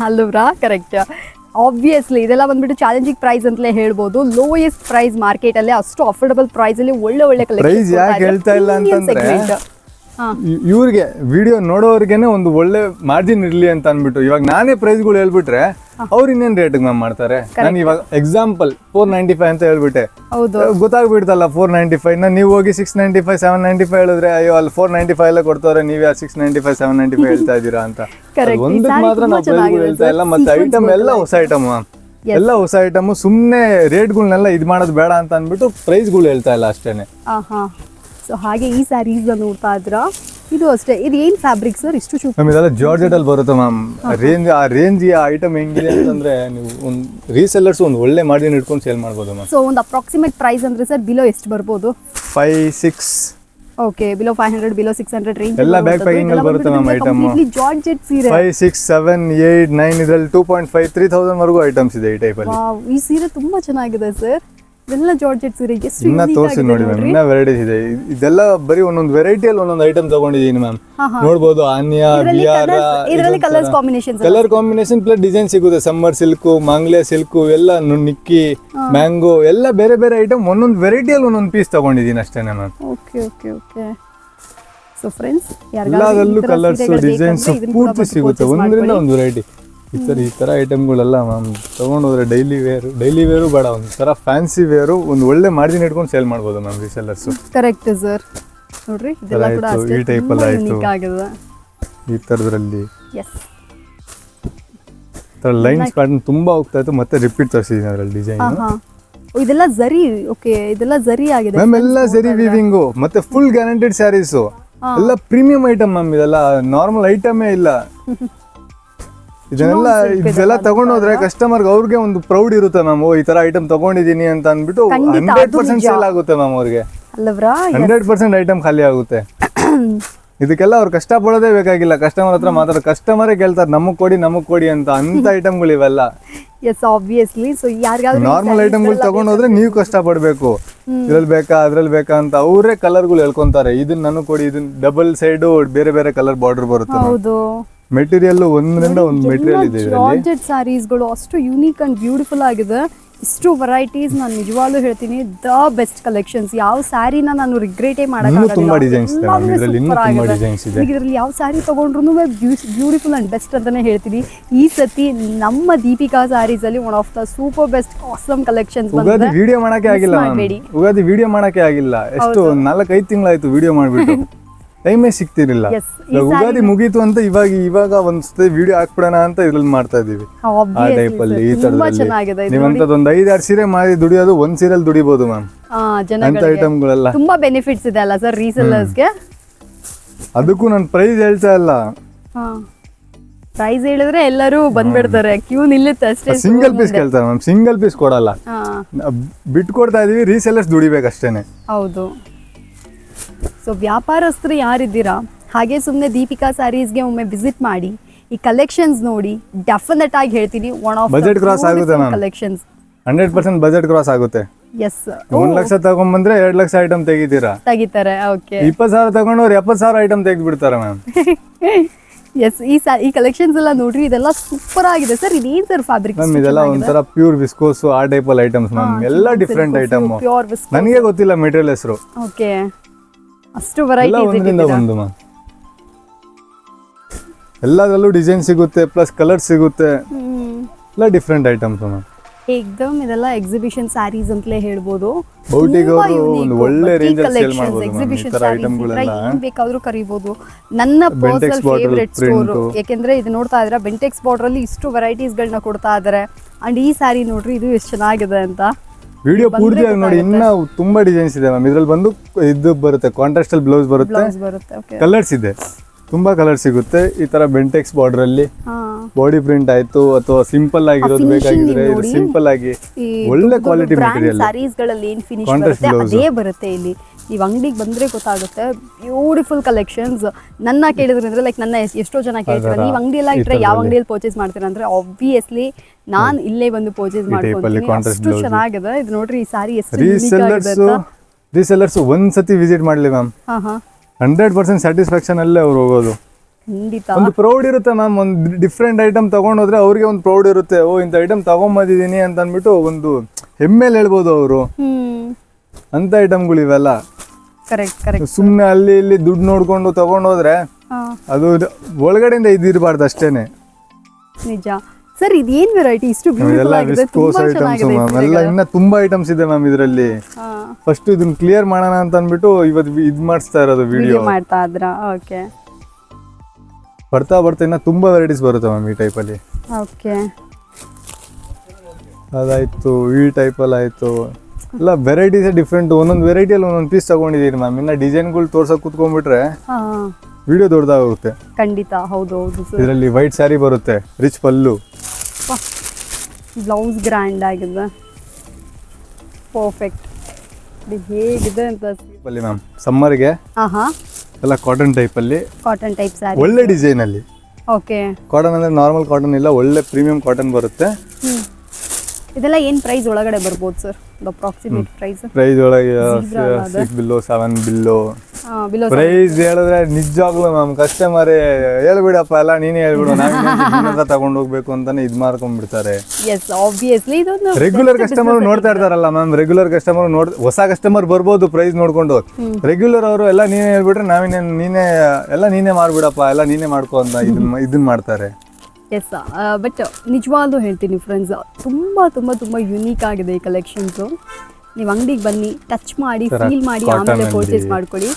ಅಲ್ಲವ್ರಾ ಕರೆಕ್ಟ್ ಆಬ್ವಿಯಸ್ಲಿ ಇದೆಲ್ಲ ಬಂದ್ಬಿಟ್ಟು ಚಾಲೆಂಜಿಂಗ್ ಪ್ರೈಸ್ ಅಂತಲೇ ಹೇಳ್ಬೋದು. ಲೋಯೆಸ್ಟ್ ಪ್ರೈಸ್ ಮಾರ್ಕೆಟ್ ಅಲ್ಲಿ ಅಷ್ಟು ಅಫೋರ್ಡಬಲ್ ಪ್ರೈಸ್ ಅಲ್ಲಿ ಒಳ್ಳೆ ಒಳ್ಳೆ ಕಲೆಕ್ಷನ್ ಹೇಳ್ತಾ ಇಲ್ಲ ಅಂತಂದ್ರೆ, ಇವ್ರಿಗೆ ವಿಡಿಯೋ ನೋಡೋರ್ಗೆನೆ ಒಂದು ಒಳ್ಳೆ ಮಾರ್ಜಿನ್ ಇರ್ಲಿ ಅಂತ ಅನ್ಬಿಟ್ಟು ಇವಾಗ ನಾನೇ ಪ್ರೈಸ್ಗಳು ಹೇಳ್ಬಿಟ್ರೆ ಅವ್ರು ಇನ್ನೇನ್ ರೇಟ್ ಮ್ಯಾಮ್ ಮಾಡ್ತಾರೆ? ನಾನು ಇವಾಗ ಎಕ್ಸಾಂಪಲ್ ಫೋರ್ ನೈಂಟಿ ಫೈವ್ ಅಂತ ಹೇಳ್ಬಿಟ್ಟೆ. ಗೊತ್ತಾಗ್ಬಿಡ್ತಲ್ಲ ಫೋರ್ ನೈಂಟಿ ಫೈವ್ ನಾನು ನೀವು ಹೋಗಿ six ninety five seven ninety five ಹೇಳಿದ್ರೆ ಅಯ್ಯೋ ಅಲ್ಲಿ ಫೋರ್ ನೈಂಟಿ ಫೈವ್ ಎಲ್ಲ ಕೊಡ್ತಾರೆ ನೀವು ಯಾರು six ninety five seven ninety five ಹೇಳ್ತಾ ಇದ್ದೀರಾ ಅಂತ. ಒಂದಕ್ಕೆ ಮಾತ್ರ ನಾವು ಪ್ರೈಸ್ಗಳು ಹೇಳ್ತಾ ಇಲ್ಲ ಮತ್ತೆ ಐಟಮ್ ಎಲ್ಲ ಹೊಸ ಐಟಮ್ ಎಲ್ಲ ಹೊಸ ಐಟಮ್ ಸುಮ್ಮನೆ ರೇಟ್ಗಳನ್ನೆಲ್ಲ ಇದು ಮಾಡೋದು ಬೇಡ ಅಂತ ಅಂದ್ಬಿಟ್ಟು ಪ್ರೈಸ್ಗಳು ಹೇಳ್ತಾ ಇಲ್ಲ ಅಷ್ಟೇನೆ. ಆ ಸೊ ಹಾಗೆ ಈ ಸ್ಯಾರೀಸ್ ನೋಡ್ತಾ ಇದ್ರ? ಇದು ಅಷ್ಟೇ. ಇದು ಏನ್ ಫ್ಯಾಬ್ರಿಕ್ ಸರ್ ಇಷ್ಟು ಚೂಪ್ ಮ್ಯಾಮ್ ಇದೆಲ್ಲ ಜಾರ್ಜೆಟ್ ಅಲ್ಲಿ ಬರುತ್ತೆ ಮ್ಯಾಮ್ ರೇಂಜ್ ಆ ರೇಂಜ್ ಆ ಐಟಮ್ ಹೆಂಗಿದೆ ಅಂತಂದ್ರೆ ನೀವು ಒಂದು ರೀಸೆಲ್ಲರ್ಸ್ ಒಂದು ಒಳ್ಳೆ ಮಾಡಿ ಇಟ್ಕೊಂಡು ಸೇಲ್ ಮಾಡ್ಬೋದು ಮ್ಯಾಮ್ ಸೊ ಒಂದು ಅಪ್ರಾಕ್ಸಿಮೇಟ್ ಪ್ರೈಸ್ ಅಂದ್ರೆ ಸರ್ ಬಿಲೋ ಎಷ್ಟು ಬರ್ಬೋದು? Five six okay below five hundred below six hundred range ಎಲ್ಲ back ಪ್ಯಾಕಿಂಗ್ ಅಲ್ಲಿ ಬರುತ್ತೆ ಮ್ಯಾಮ್ ಐಟಮ್ ಜಾರ್ಜೆಟ್ ಸೀರೆ. Five six seven eight nine ಇದ್ರಲ್ಲಿ two point five three thousand ವರೆಗೂ ಐಟಮ್ಸ್ ಇದೆ ಈ ಟೈಪಲ್ಲಿ ವಾವ್ ಈ ಸೀರೆ ತುಂಬಾ ಚೆನ್ನಾಗಿದೆ ಸರ್ ಇದೆಲ್ಲ ಜಾರ್ಜೆಟ್ ಸೀರೆ ಎಷ್ಟು ಇನ್ನ ತೋರಿಸಿ ನೋಡಿ ಮ್ಯಾಮ್. ಇನ್ನ ವೆರೈಟೀಸ್ ಇದೆ. ಇದೆಲ್ಲ ಬರೀ ಒಂದೊಂದು ವೆರೈಟಿಯಲ್ಲಿ ಒಂದೊಂದು ಐಟಮ್ ತಗೊಂಡಿದ್ದೀನಿ ಮ್ಯಾಮ್. ನೋಡ್ಬೋದು ಆನ್ಯಾ ಬಿಯಾರ ಇದರಲ್ಲಿ combinations ಎಲ್ಲ ಕಲರ್ ಕಾಂಬಿನೇಷನ್ ಪ್ಲಸ್ ಡಿಸೈನ್ ಸಿಗುತ್ತೆ. ಸಮ್ಮರ್ ಸಿಲ್ಕು ಮಾಂಗ್ಲೆ ಸಿಲ್ಕು ಎಲ್ಲ ನಿಕ್ಕಿ ಮ್ಯಾಂಗೋ ಎಲ್ಲ ಬೇರೆ ಬೇರೆ ಐಟಮ್ ಒಂದೊಂದು ವೆರೈಟಿಯಲ್ಲಿ ಒಂದೊಂದು ಪೀಸ್ ತಗೊಂಡಿದ್ದೀನಿ ಅಷ್ಟೇನೆ ma'am. Okay okay okay so friends ಎಲ್ಲದರಲ್ಲೂ ಕಲರ್ಸ್ ಡಿಸೈನ್ಸ್ ಪೂರ್ತಿ ಸಿಗುತ್ತೆ. ಒಂದರಿಂದ ಒಂದು ವೆರೈಟಿ ಈ ಥರ ಈ ಥರ ಐಟಮ್ಗಳೆಲ್ಲ ಮ್ಯಾಮ್ ತೊಗೊಂಡೋದ್ರೆ ಡೈಲಿ ವೇರು ಡೈಲಿ ವೇರು ಬೇಡ ಒಂದು ಥರ ಫ್ಯಾನ್ಸಿ ವೇರು ಒಂದು ಒಳ್ಳೆ ಮಾರ್ಜಿನ್ ಇಟ್ಕೊಂಡು ಸೇಲ್ ಮಾಡ್ಬೋದು ಮ್ಯಾಮ್ ರೀಸೆಲ್ಲರ್ಸು ಕರೆಕ್ಟ್ ಸರ್ ನೋಡ್ರಿ ಇದೆಲ್ಲ ಕೂಡ ಆಯ್ತು, ಅಷ್ಟೇ ಈ type ತುಂಬಾ ಅಲ್ಲಿ ಆಯ್ತು. unique ಆಗಿದೆ. ಈ ಥರದ್ರಲ್ಲಿ ಎಸ್ ಥರ ಲೈನ್ಸ್ ಪ್ಯಾಟರ್ನ್ ತುಂಬಾ ಹೋಗ್ತಾ ಇತ್ತು ಮತ್ತೆ ರಿಪೀಟ್ ತರಿಸಿದ್ದೀನಿ ಅದರಲ್ಲಿ ಡಿಸೈನ್ ಓ, ಇದೆಲ್ಲ ಜರಿ ಓಕೆ ಇದೆಲ್ಲ ಜರಿ ಆಗಿದೆ. ಮ್ಯಾಮ್ ಎಲ್ಲ ಸರಿ ವಿವಿಂಗು ಮತ್ತೆ ಫುಲ್ ಗ್ಯಾರಂಟೆಡ್ ಸ್ಯಾರೀಸು ಎಲ್ಲ ಪ್ರೀಮಿಯಂ ಐಟಮ್ ಮ್ಯಾಮ್ ಇದೆಲ್ಲ ನಾರ್ಮಲ್ ಐಟಮೇ ಇಲ್ಲ. ಇದನ್ನೆಲ್ಲ ಇದೆಲ್ಲ ತಗೊಂಡೋದ್ರೆ ಕಸ್ಟಮರ್ ಅವ್ರಿಗೆ ಒಂದು ಪ್ರೌಡ್ ಇರುತ್ತೆ ಮ್ಯಾಮ್ ಈ ತರ ಐಟಮ್ ತಗೊಂಡಿದೀನಿ ಅಂತ ಅಂದ್ಬಿಟ್ಟು ಹಂಡ್ರೆಡ್ ಪರ್ಸೆಂಟ್. ಸೇಲ್ ಆಗುತ್ತೆ ಮ್ಯಾಮ್ ಅವ್ರಿಗೆ. ಹಂಡ್ರೆಡ್ ಪರ್ಸೆಂಟ್ ಐಟಮ್ ಖಾಲಿ ಆಗುತ್ತೆ. ಇದಕ್ಕೆಲ್ಲ ಅವ್ರು ಕಷ್ಟ ಪಡೋದೇ ಬೇಕಾಗಿಲ್ಲ. ಕಸ್ಟಮರ್ ಹತ್ರ ಮಾತಾಡೋ ಕಸ್ಟಮರೇ ಕೇಳ್ತಾರೆ ನಮಗ್ ಕೊಡಿ ನಮಗ್ ಕೊಡಿ ಅಂತ ಅಂತ ಐಟಮ್ಗಳು ಇವೆಲ್ಲ. ಎಸ್ ಆಬ್ವಿಯಸ್ಲಿ ಸೊ ಯಾರಿಗಾದ್ರೂ ನಾರ್ಮಲ್ ಐಟಮ್ಗಳು ತಗೊಂಡೋದ್ರೆ ನೀವು ಕಷ್ಟ ಪಡ್ಬೇಕು ಇದ್ರಲ್ಲಿ ಬೇಕಾ ಅದ್ರಲ್ಲಿ ಬೇಕಾ ಅಂತ ಅವರೇ ಕಲರ್ಗಳು ಹೇಳ್ಕೊಂತಾರೆ. ಇದನ್ನ ನನಗ್ ಕೊಡಿ ಇದನ್ನ ಡಬಲ್ ಸೈಡ್ ಬೇರೆ ಬೇರೆ ಕಲರ್ ಬಾರ್ಡರ್ ಬರುತ್ತೆ ಹೌದು. ಮೆಟೀರಿಯಲ್ ಒಂದರಿಂದ ಒಂದು ಮೆಟೀರಿಯಲ್ ಇದೆ ಜಾರ್ಜೆಟ್ ಸ್ಯಾರೀಸ್ಗಳು ಅಷ್ಟು ಯೂನಿಕ್ ಅಂಡ್ ಬ್ಯೂಟಿಫುಲ್ ಆಗಿದೆ. ಇಷ್ಟು ವೆರೈಟೀಸ್ ನಾನು ನಿಜವಾಗ್ಲೂ ಹೇಳ್ತೀನಿ ದ ಬೆಸ್ಟ್ ಕಲೆಕ್ಷನ್ಸ್ ಯಾವ ಸ್ಯಾರಿನ ನಾನು ರಿಗ್ರೆಟೇ ma'am. ಇದ್ರಲ್ಲಿ ಇನ್ನೂ ತುಂಬಾ designs ಇದೆ. ಇದರಲ್ಲಿ ಯಾವ ಸ್ಯಾರಿ ತಗೊಂಡ್ರು ಬ್ಯೂಟಿಫುಲ್ ಅಂಡ್ ಬೆಸ್ಟ್ ಅಂತಾನೆ ಹೇಳ್ತೀನಿ. ಈ ಸತಿ ನಮ್ಮ ದೀಪಿಕಾ ಸ್ಯಾರೀಸ್ ಅಲ್ಲಿ one of the super best awesome collections Ugadi video ಮಾಡಕ್ಕೆ ಆಗಿಲ್ಲ ಉಗಾದಿ ವಿಡಿಯೋ ಮಾಡಕ್ಕೆ ಆಗಿಲ್ಲ. ಎಷ್ಟು ನಾಲ್ಕೈದು ತಿಂಗಳಾಯ್ತು ವಿಡಿಯೋ ಮಾಡ್ಬಿಟ್ಟು. ಟೈಮೇ ಸಿಗ್ತಿರ್ಲಿಲ್ಲ. ಯುಗಾದಿ ಮುಗೀತು ಅಂತ ಇವಾಗ ಇವಾಗ ಒಂದ್ಸತಿ ವಿಡಿಯೋ ಹಾಕ್ಬಿಡೋಣ ಅಂತ ಇದ್ರಲ್ಲಿ ಮಾಡ್ತಾ ಇದೀವಿ ಆ ಟೈಪ್ ಅಲ್ಲಿ ಈ ತರದಲ್ಲಿ. ಒಂದ್ ಐದಾರು ಸೀರೆ ಮಾಡಿ ದುಡಿಯೋದು ಒಂದ್ ಸೀರೆಲ್ ದುಡಿಬಹುದು ಮ್ಯಾಮ್ ಅಂತ ಐಟಮ್ಗಳೆಲ್ಲ ತುಂಬಾ ಬೆನಿಫಿಟ್ಸ್ ಇದೆ ಅಲ್ಲ ಸರ್ ರೀಸೆಲ್ಲರ್ಸ್ಗೆ ಅದಕ್ಕೂ ನಾನು ಪ್ರೈಸ್ ಹೇಳ್ತಾ ಇಲ್ಲ. ಪ್ರೈಸ್ ಹೇಳಿದ್ರೆ ಎಲ್ಲರೂ ಬಂದ್ಬಿಡ್ತಾರೆ. ಕ್ಯೂ ನಿಲ್ಲುತ್ತೆ ಅಷ್ಟೇ ಸಿಂಗಲ್ ಪೀಸ್ ಕೇಳ್ತಾರೆ ಮ್ಯಾಮ್ ಸಿಂಗಲ್ ಪೀಸ್ ಕೊಡಲ್ಲ. ಬಿಟ್ಕೊಡ್ತಾ ಇದೀವಿ ರೀಸೆಲ್ಲರ್ಸ್ ದುಡಿಬೇಕಷ್ಟೇನೆ. ಹೌದು. ಸೊ ವ್ಯಾಪಾರಸ್ಥರು ಯಾರಿದ್ದೀರಾ? ಹಾಗೆ ಸುಮ್ಮನೆ ದೀಪಿಕಾ ಸ್ಯಾರೀಸ್ಗೆ ಒಮ್ಮೆ ವಿಸಿಟ್ ಮಾಡಿ ಈ ಕಲೆಕ್ಷನ್ಸ್ ನೋಡಿ ಡೆಫಿನೆಟ್ ಆಗಿ ಹೇಳ್ತೀನಿ ಒನ್ ಆಫ್ ಬಜೆಟ್ ಕ್ರಾಸ್ ಆಗುತ್ತೆ. Collections hundred percent budget cross ಆಗುತ್ತೆ. ಎಸ್ ಒಂದ್ ಲಕ್ಷ ತಗೊಂಡ್ಬಂದ್ರೆ ಎರಡ್ ಲಕ್ಷ ಐಟಮ್ ತೆಗಿತೀರಾ? ತೆಗಿತಾರೆ ಓಕೆ ಇಪ್ಪತ್ ಸಾವಿರ ತಗೊಂಡವ್ರು ಎಪ್ಪತ್ ಸಾವಿರ ಐಟಮ್ ತೆಗ್ದು ಬಿಡ್ತಾರೆ ಮ್ಯಾಮ್. ಎಸ್ ಈ ಸಾ ಈ ಕಲೆಕ್ಷನ್ಸ್ ಎಲ್ಲ ನೋಡ್ರಿ ಇದೆಲ್ಲ ಸೂಪರ್ ಆಗಿದೆ ಸರ್ ಇದೇನ್ ಸರ್ ಫ್ಯಾಬ್ರಿಕ್ ಮ್ಯಾಮ್ ಇದೆಲ್ಲ ಒಂಥರ ಪ್ಯೂರ್ ವಿಸ್ಕೋಸ್ ಆ ಟೈಪ್ ಐಟಮ್ಸ್ ಮ್ಯಾಮ್. ಎಲ್ಲ ಡಿಫ್ರೆಂಟ್ ಐಟಮ್ ನನಗೆ ಗೊತ್ತಿಲ್ಲ ಮೆಟೀರಿಯಲ್ ಹೆಸರು. ಓಕೆ ಅಷ್ಟು ವೆರೈಟಿ ಎಲ್ಲದರಲ್ಲೂ ಡಿಸೈನ್ ಸಿಗುತ್ತೆ ಪ್ಲಸ್ ಕಲರ್ ಸಿಗುತ್ತೆ. ಎಲ್ಲ ಡಿಫ್ರೆಂಟ್ ಐಟಮ್ಸ್ ಮ್ಯಾಮ್ ಏಕ್ದಮ್ ಇದೆಲ್ಲ ಎಕ್ಸಿಬಿಷನ್ ಸ್ಯಾರೀಸ್ ಅಂತಲೇ ಹೇಳ್ಬೋದು. ಬೌಟಿಕ್ ಅವರು ಒಂದು ಒಳ್ಳೆ ರೇಂಜ್ ಸೇಲ್ collections, ಮಾಡ್ಬೋದು ma'am. ಈ exhibition ತರ sarees, item ಈ ತರ ಗಳೆಲ್ಲ. ಏನ್ ಬೇಕಾದ್ರೂ ಕರಿಬೋದು. ನನ್ನ ಪರ್ಸನಲ್ ಫೇವರೇಟ್. ಸ್ಟೋರ್ ಯಾಕೆಂದ್ರೆ ಇದು ನೋಡ್ತಾ ಇದ್ರೆ ಬೆಂಟೆಕ್ಸ್ ಬಾರ್ಡರ್ ಅಲ್ಲಿ ಇಷ್ಟು ವೆರೈಟೀಸ್ ಗಳನ್ನ ಕೊಡ್ತಾ ಇದ್ದಾರೆ ಅಂಡ್ ಈ ಸ್ಯಾರಿ ನೋಡ್ರಿ ಇದು ಎಷ್ಟು ಚೆನ್ನಾಗಿದೆ ಅಂತ. ವಿಡಿಯೋ ಪೂರ್ತಿ ಪೂರ್ತಿಯಾಗಿ ನೋಡಿ ಇನ್ನ ತುಂಬಾ ಡಿಸೈನ್ಸ್ ಇದೆ ಮ್ಯಾಮ್ ಇದ್ರಲ್ಲಿ ಬಂದು ಇದು ಬರುತ್ತೆ ಕಾಂಟ್ರಾಸ್ಟ್ ಅಲ್ಲಿ ಬ್ಲೌಸ್ ಬರುತ್ತೆ. ಬ್ಲೌಸ್ ಬರುತ್ತೆ ಓಕೆ ಕಲರ್ಸ್ ಇದೆ. ತುಂಬಾ ಕಲರ್ ಸಿಗುತ್ತೆ. ಈ ತರ ಬೆಂಟೆಕ್ಸ್ ಬಾರ್ಡರ್ ಅಲ್ಲಿ ಹಾ. ಬಾಡಿ ಪ್ರಿಂಟ್ ಆಯ್ತು ಅಥವಾ ಸಿಂಪಲ್ ಆಗಿರೋದು ಬೇಕಾಗಿದ್ರೆ ಸಿಂಪಲ್ ಆಗಿ ಒಳ್ಳೆ ಕ್ವಾಲಿಟಿ ಮೆಟೀರಿಯಲ್ ಸಾರೀಸ್ಗಳಲ್ಲಿ ಏನ್ ಫಿನಿಶ್ Contrast ಬರುತ್ತೆ ಅದೇ ಬರುತ್ತೆ ಇಲ್ಲಿ. ನೀವು ಅಂಗಡಿಗೆ ಬಂದ್ರೆ ಗೊತ್ತಾಗುತ್ತೆ. ಬ್ಯೂಟಿಫುಲ್ ಕಲೆಕ್ಷನ್ಸ್ ನನ್ನ ಕೇಳಿದ್ರೆ ಅಂದ್ರೆ ಲೈಕ್ ನನ್ನ ಎಷ್ಟೋ ಜನ ಕೇಳ್ತಾರೆ ನೀವು ಅಂಗಡಿ ಎಲ್ಲ ಇಟ್ಟರೆ ಯಾವ ಅಂಗಡಿಯಲ್ಲಿ ಪರ್ಚೇಸ್ ಮಾಡ್ತೀರಾ? ಅಂದ್ರೆ ಆಬ್ವಿಯಸ್ಲಿ ನಾನ್ ಇಲ್ಲೇ ಬಂದು ಪರ್ಚೇಸ್ ಮಾಡ್ಕೊಂತೀನಿ. ಅಷ್ಟು ಚೆನ್ನಾಗಿದೆ. ಇದು ನೋಡ್ರಿ ಈ ಸಾರಿ ಎಷ್ಟು ರೀಸೆಲ್ಲರ್ಸ್ ಒಂದ್ಸತಿ ಒಂದ್ ಸತಿ ವಿಸಿಟ್ ಮಾಡ್ಲಿ ಮ್ಯಾಮ್ ಹಂಡ್ರೆಡ್ ಪರ್ಸೆಂಟ್ ಸ್ಯಾಟಿಸ್ಫ್ಯಾಕ್ಷನ್ ಅಲ್ಲೇ ಅವ್ರು ಹೋಗೋದು. ಒಂದು ಪ್ರೌಡ್ ಇರುತ್ತೆ ಮ್ಯಾಮ್ ಒಂದು ಡಿಫ್ರೆಂಟ್ ಐಟಮ್ ತಗೊಂಡೋದ್ರೆ ಅವ್ರಿಗೆ ಒಂದು ಪ್ರೌಡ್ ಇರುತ್ತೆ. ಓ ಇಂಥ ಐಟಮ್ ತಗೊಂಬಂದಿದ್ದೀನಿ ಅಂತ ಅಂದ್ಬಿಟ್ಟು ಒಂದು ಹೆಮ್ಮೆಲ್ ಹೇಳ್ಬೋದು ಅವರು. ಅಂತ ಐಟಮ್ಗಳು ಇವೆಲ್ಲ ಕರೆಕ್ಟ್ ಕರೆಕ್ಟ್ ಸುಮ್ಮನೆ ಅಲ್ಲಿ ಇಲ್ಲಿ ದುಡ್ಡು ನೋಡ್ಕೊಂಡು ತಗೊಂಡೋದ್ರೆ ಅದು ಒಳಗಡೆಯಿಂದ ಇದಿರಬಾರ್ದು ಅಷ್ಟೇನೆ. ನಿಜ. ಸರ್ ಇದೇನ್ ವೆರೈಟಿ ಇಷ್ಟು ಬ್ಯೂಟಿಫುಲ್ ಆಗಿದೆ ತುಂಬಾ ಚೆನ್ನಾಗಿದೆ ಎಲ್ಲ ಇನ್ನ ತುಂಬಾ ಐಟಮ್ಸ್ ಇದೆ ಮ್ಯಾಮ್ ಇದರಲ್ಲಿ. ಫಸ್ಟ್ ಇದನ್ನ ಕ್ಲಿಯರ್ ಮಾಡೋಣ ಅಂತ ಅಂದ್ಬಿಟ್ಟು ಇವತ್ತು ಇದು ಮಾಡಿಸ್ತಾ ಇರೋದು ವಿಡಿಯೋ ವಿಡಿಯೋ ಮಾಡ್ತಾ ಇದ್ರ? ಓಕೆ ಬರ್ತಾ ಬರ್ತಾ ಇನ್ನ ತುಂಬಾ ವೆರೈಟೀಸ್ ಬರುತ್ತೆ ಮ್ಯಾಮ್ ಈ ಟೈಪ್ ಅಲ್ಲಿ. ಓಕೆ ಅದಾಯ್ತು ಈ ಟೈಪ್ ಅಲ್ಲಿ ಆಯ್ತು. ಎಲ್ಲ ವೆರೈಟೀಸ್ ಡಿಫ್ರೆಂಟ್ ಒಂದೊಂದು ವೆರೈಟಿಯಲ್ಲಿ ಒಂದೊಂದು ಪೀಸ್ ತಗೊಂಡಿದ್ದೀನಿ ಮ್ಯಾಮ್ ಇನ್ನ ಡಿಸೈನ್ಗಳು ತೋರ್ಸಕ್ ಕೂತ್ಕೊಂಡ್ಬಿಟ್ರೆ ವಿಡಿಯೋ ದೊಡ್ಡದಾಗುತ್ತೆ. ಖಂಡಿತ ಹೌದು ಹೌದು ಸರ್ ಇದರಲ್ಲಿ ವೈಟ್ ಸ್ಯಾರಿ ಬರುತ್ತೆ ರಿಚ್ ಪಲ್ಲು. ಬ್ಲೌಸ್ ಗ್ರ್ಯಾಂಡ್ ಆಗಿದೆ. ಪರ್ಫೆಕ್ಟ್ ಇದು ಹೇಗಿದೆ ಅಂತ ಅಲ್ಲಿ ಮ್ಯಾಮ್ ಸಮ್ಮರ್ಗೆ ಎಲ್ಲ ಕಾಟನ್ ಟೈಪ್ ಅಲ್ಲಿ. ಕಾಟನ್ ಟೈಪ್ ಸ್ಯಾರಿ ಒಳ್ಳೆ ಡಿಸೈನ್ ಅಲ್ಲಿ. ಓಕೆ ಕಾಟನ್ ಅಂದ್ರೆ ನಾರ್ಮಲ್ ಕಾಟನ್ ಇಲ್ಲ ಒಳ್ಳೆ ಪ್ರೀಮಿಯಂ ಕಾಟನ್ ಬರುತ್ತೆ. ಇದೆಲ್ಲ ಏನ್ ಪ್ರೈಸ್ ಒಳಗಡೆ ಬರ್ಬೋದು ಸರ್ ಅಪ್ರಾಕ್ಸಿಮೇಟ್ ಪ್ರೈಸ್ ಪ್ರೈಸ್ ಒಳಗೆ? Six bill seven bill below price ಹೇಳಿದ್ರೆ ನಿಜವಾಗ್ಲೂ ಮ್ಯಾಮ್ ಕಸ್ಟಮರ್ ಹೇಳ್ಬಿಡಪ್ಪ ಎಲ್ಲ ನೀನೇ ಹೇಳ್ಬಿಡು ನಾನು ತಗೊಂಡು ಹೋಗ್ಬೇಕು ಅಂತಾನೆ ಇದ್ ಮಾಡ್ಕೊಂಡ್ಬಿಡ್ತಾರೆ. ಎಸ್ ಆಬ್ವಿಯಸ್ಲಿ ಇದೊಂದು ರೆಗ್ಯುಲರ್ ಕಸ್ಟಮರ್ ನೋಡ್ತಾ ಇರ್ತಾರಲ್ಲ ಮ್ಯಾಮ್ ರೆಗ್ಯುಲರ್ ಕಸ್ಟಮರ್ ನೋಡ್ ಹೊಸ ಕಸ್ಟಮರ್ ಬರ್ಬೋದು ಪ್ರೈಸ್ ನೋಡ್ಕೊಂಡು. ರೆಗ್ಯುಲರ್ ಅವರು ಎಲ್ಲ ನೀನೇ ಹೇಳ್ಬಿಟ್ರೆ ನಾನು ನೀನೇ ಎಲ್ಲ ನೀನೇ ಮಾಡ್ಬಿಡಪ್ಪ ಎಲ್ಲ ನೀನೇ ಮಾಡ್ಕೊ ಅಂತ ಇದನ್ನ ಇದನ್ನ ಮಾಡ್ತಾರೆ. ಎಸ್ ಬಟ್ ನಿಜವಾಗ್ಲೂ ಹೇಳ್ತೀನಿ ಫ್ರೆಂಡ್ಸ್ ತುಂಬ ತುಂಬ ತುಂಬ ಯುನೀಕ್ ಆಗಿದೆ ಈ ಕಲೆಕ್ಷನ್ಸು ನೀವು ಅಂಗಡಿಗೆ ಬನ್ನಿ ಟಚ್ ಮಾಡಿ ಫೀಲ್ ಮಾಡಿ ಆಮೇಲೆ ಪರ್ಚೇಸ್ ಮಾಡ್ಕೊಳ್ಳಿ.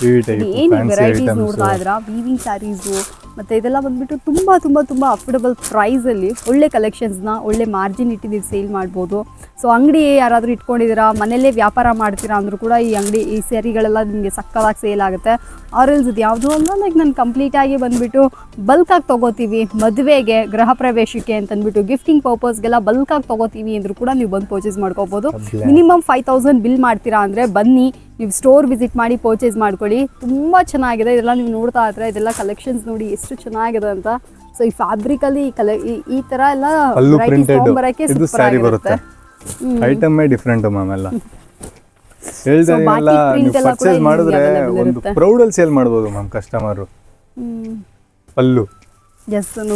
ಏನು ವೆರೈಟೀಸ್ ನೋಡ್ತಾ ಇದ್ರ ವೀವಿಂಗ್ ಸ್ಯಾರೀಸು ಮತ್ತು ಇದೆಲ್ಲ ಬಂದ್ಬಿಟ್ಟು ತುಂಬ ತುಂಬ ತುಂಬ ಅಫೋರ್ಡಬಲ್ ಪ್ರೈಸಲ್ಲಿ ಒಳ್ಳೆ ಕಲೆಕ್ಷನ್ಸ್ನ ಒಳ್ಳೆ ಮಾರ್ಜಿನ್ ಇಟ್ಟು ನೀವು ಸೇಲ್ ಮಾಡ್ಬೋದು. ಸೊ ಅಂಗಡಿ ಯಾರಾದರೂ ಇಟ್ಕೊಂಡಿದ್ದೀರಾ ಮನೆಯಲ್ಲೇ ವ್ಯಾಪಾರ ಮಾಡ್ತೀರಾ ಅಂದರೂ ಕೂಡ ಈ ಅಂಗಡಿ ಈ ಸ್ಯಾರಿಗಳೆಲ್ಲ ನಿಮಗೆ ಸಕ್ಕದಾಗಿ ಸೇಲ್ ಆಗುತ್ತೆ. ಆರೆಲ್ಸ್ ಇದು ಯಾವುದೋ ಅಂದರೆ ಲೈಕ್ ನಾನು ಕಂಪ್ಲೀಟಾಗಿ ಬಂದುಬಿಟ್ಟು ಬಲ್ಕಾಗಿ ತೊಗೋತೀವಿ ಮದುವೆಗೆ ಗೃಹ ಪ್ರವೇಶಕ್ಕೆ ಅಂತಂದ್ಬಿಟ್ಟು ಗಿಫ್ಟಿಂಗ್ ಪರ್ಪಸ್ಗೆಲ್ಲ ಬಲ್ಕಾಗಿ ತೊಗೋತೀವಿ ಅಂದರೂ ಕೂಡ ನೀವು ಬಂದು ಪರ್ಚೇಸ್ ಮಾಡ್ಕೋಬೋದು. ಮಿನಿಮಮ್ ಫೈವ್ ತೌಸಂಡ್ ಬಿಲ್ ಮಾಡ್ತೀರಾ ಅಂದರೆ ಬನ್ನಿ ನೀವು ಸ್ಟೋರ್ ವಿಸಿಟ್ ಮಾಡಿ ಪರ್ಚೇಸ್ ಮಾಡ್ಕೊಳ್ಳಿ. ತುಂಬ ಚೆನ್ನಾಗಿದೆ ಇದೆಲ್ಲ ನೀವು ನೋಡ್ತಾ ಇದ್ರೆ ಇದೆಲ್ಲ ಕಲೆಕ್ಷನ್ಸ್ ನೋಡಿ ಎಷ್ಟು ಚೆನ್ನಾಗಿದೆ ಅಂತ. ಸೊ ಈ ಫ್ಯಾಬ್ರಿಕಲ್ಲಿ ಈ ಕಲೆ ಈ- ತರ ಥರ ಎಲ್ಲ ಬರೋಕ್ಕೆ ಸೂಪರ್ ಆಗಿರುತ್ತೆ. ಐಟಮೇ ಡಿಫ್ರೆಂಟ್ ಮ್ಯಾಮ್ ಎಲ್ಲ. ಎಲ್ಲ ನೀವು ಪರ್ಚೇಸ್ ಮಾಡಿದ್ರೆ ಒಂದು. ಪ್ರೌಡಲ್ಲಿ ಸೇಲ್ ಮಾಡ್ಬೋದು ಮ್ಯಾಮ್ ಕಸ್ಟಮರು ಪಲ್ಲು.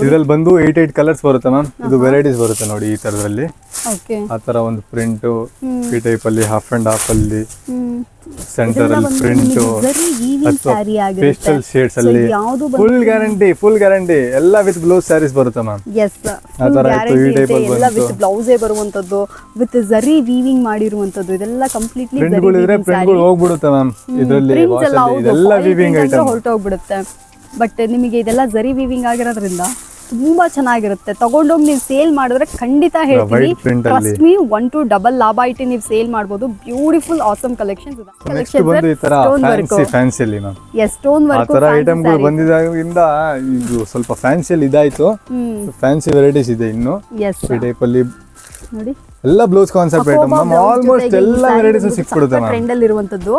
ಇದ್ರಲ್ಲಿ ಬಂದು ಏಟ್ ಏಟ್ ಕಲರ್ಸ್ ಬರುತ್ತೆ ಮ್ಯಾಮ್ ಇದು ವೆರೈಟೀಸ್ ಬರುತ್ತೆ ನೋಡಿ ಈ ತರದಲ್ಲಿ ಆ ತರ ಒಂದು ಪ್ರಿಂಟು ಈ ಟೈಪ್ ಅಲ್ಲಿ ಹಾಫ್ ಅಂಡ್ ಹಾಫ್ ಅಲ್ಲಿ ಸೆಂಟರ್ ಅಲ್ಲಿ ಪ್ರಿಂಟ್. ಪೇಸ್ಟಲ್ ಶೇಡ್ಸ್ ಅಲ್ಲಿ ಫುಲ್ ಗ್ಯಾರಂಟಿ ಫುಲ್ ಗ್ಯಾರಂಟಿ ಎಲ್ಲ ವಿತ್ ಬ್ಲೌಸ್ ಸ್ಯಾರೀಸ್ ಬರುತ್ತೆ ಮ್ಯಾಮ್ ಎಲ್ಲ ವಿತ್ ಬ್ಲೌಸೇ ಬರುವಂತದ್ದು ವಿತ್ ಜರಿ ವೀವಿಂಗ್ ಮಾಡಿರುವಂತದ್ದು ಇದೆಲ್ಲ ಕಂಪ್ಲೀಟ್ಲಿ ಪ್ರಿಂಟ್ಗಳು ಇದ್ರೆ ಪ್ರಿಂಟ್ಗಳು ಹೋಗ್ಬಿಡುತ್ತೆ ಮ್ಯಾಮ್ ಇದರಲ್ಲಿ ಇದೆಲ್ಲ ವೀವಿಂಗ್ ಐಟಮ್ ಹೊರಟೋಗ್ಬಿಡುತ್ತೆ. ಬಟ್ ನಿಮಗೆ ಇದೆಲ್ಲ ಜರಿ ವೀವಿಂಗ್ ಆಗಿರೋದ್ರಿಂದ ತುಂಬಾ ಚೆನ್ನಾಗಿರುತ್ತೆ. ತಗೊಂಡೋಗಿ ನೀವು ಸೇಲ್ ಮಾಡಿದ್ರೆ ಖಂಡಿತ ಹೇಳ್ತೀನಿ. Trust me one two double ಲಾಭ ಇಟ್ಟು ನೀವು ಸೇಲ್ ಮಾಡಬಹುದು beautiful awesome collection yes stone work ಐಟಮ್ಗಳು ಬಂದಿದಾಗಿಂದ ಇದು ಸ್ವಲ್ಪ ಫ್ಯಾನ್ಸಿಯಲ್ಲಿ ಇದಾಯ್ತು. ಫ್ಯಾನ್ಸಿ ವೆರೈಟೀಸ್ ಇದೆ ಇನ್ನು. ಈ ಟೈಪ್ ಅಲ್ಲಿ ನೋಡಿ. ಎಲ್ಲ ಬ್ಲೌಸ್ ಕಾನ್ಸೆಪ್ಟ್ ಐಟಮ್ ಆಲ್ಮೋಸ್ಟ್ ಎಲ್ಲ ವೆರೈಟೀಸ್ ಸಿಕ್ಬಿಡುತ್ತೆ ಟ್ರೆಂಡ್ ಅಲ್ಲಿ ಇರುವಂತದ್ದು.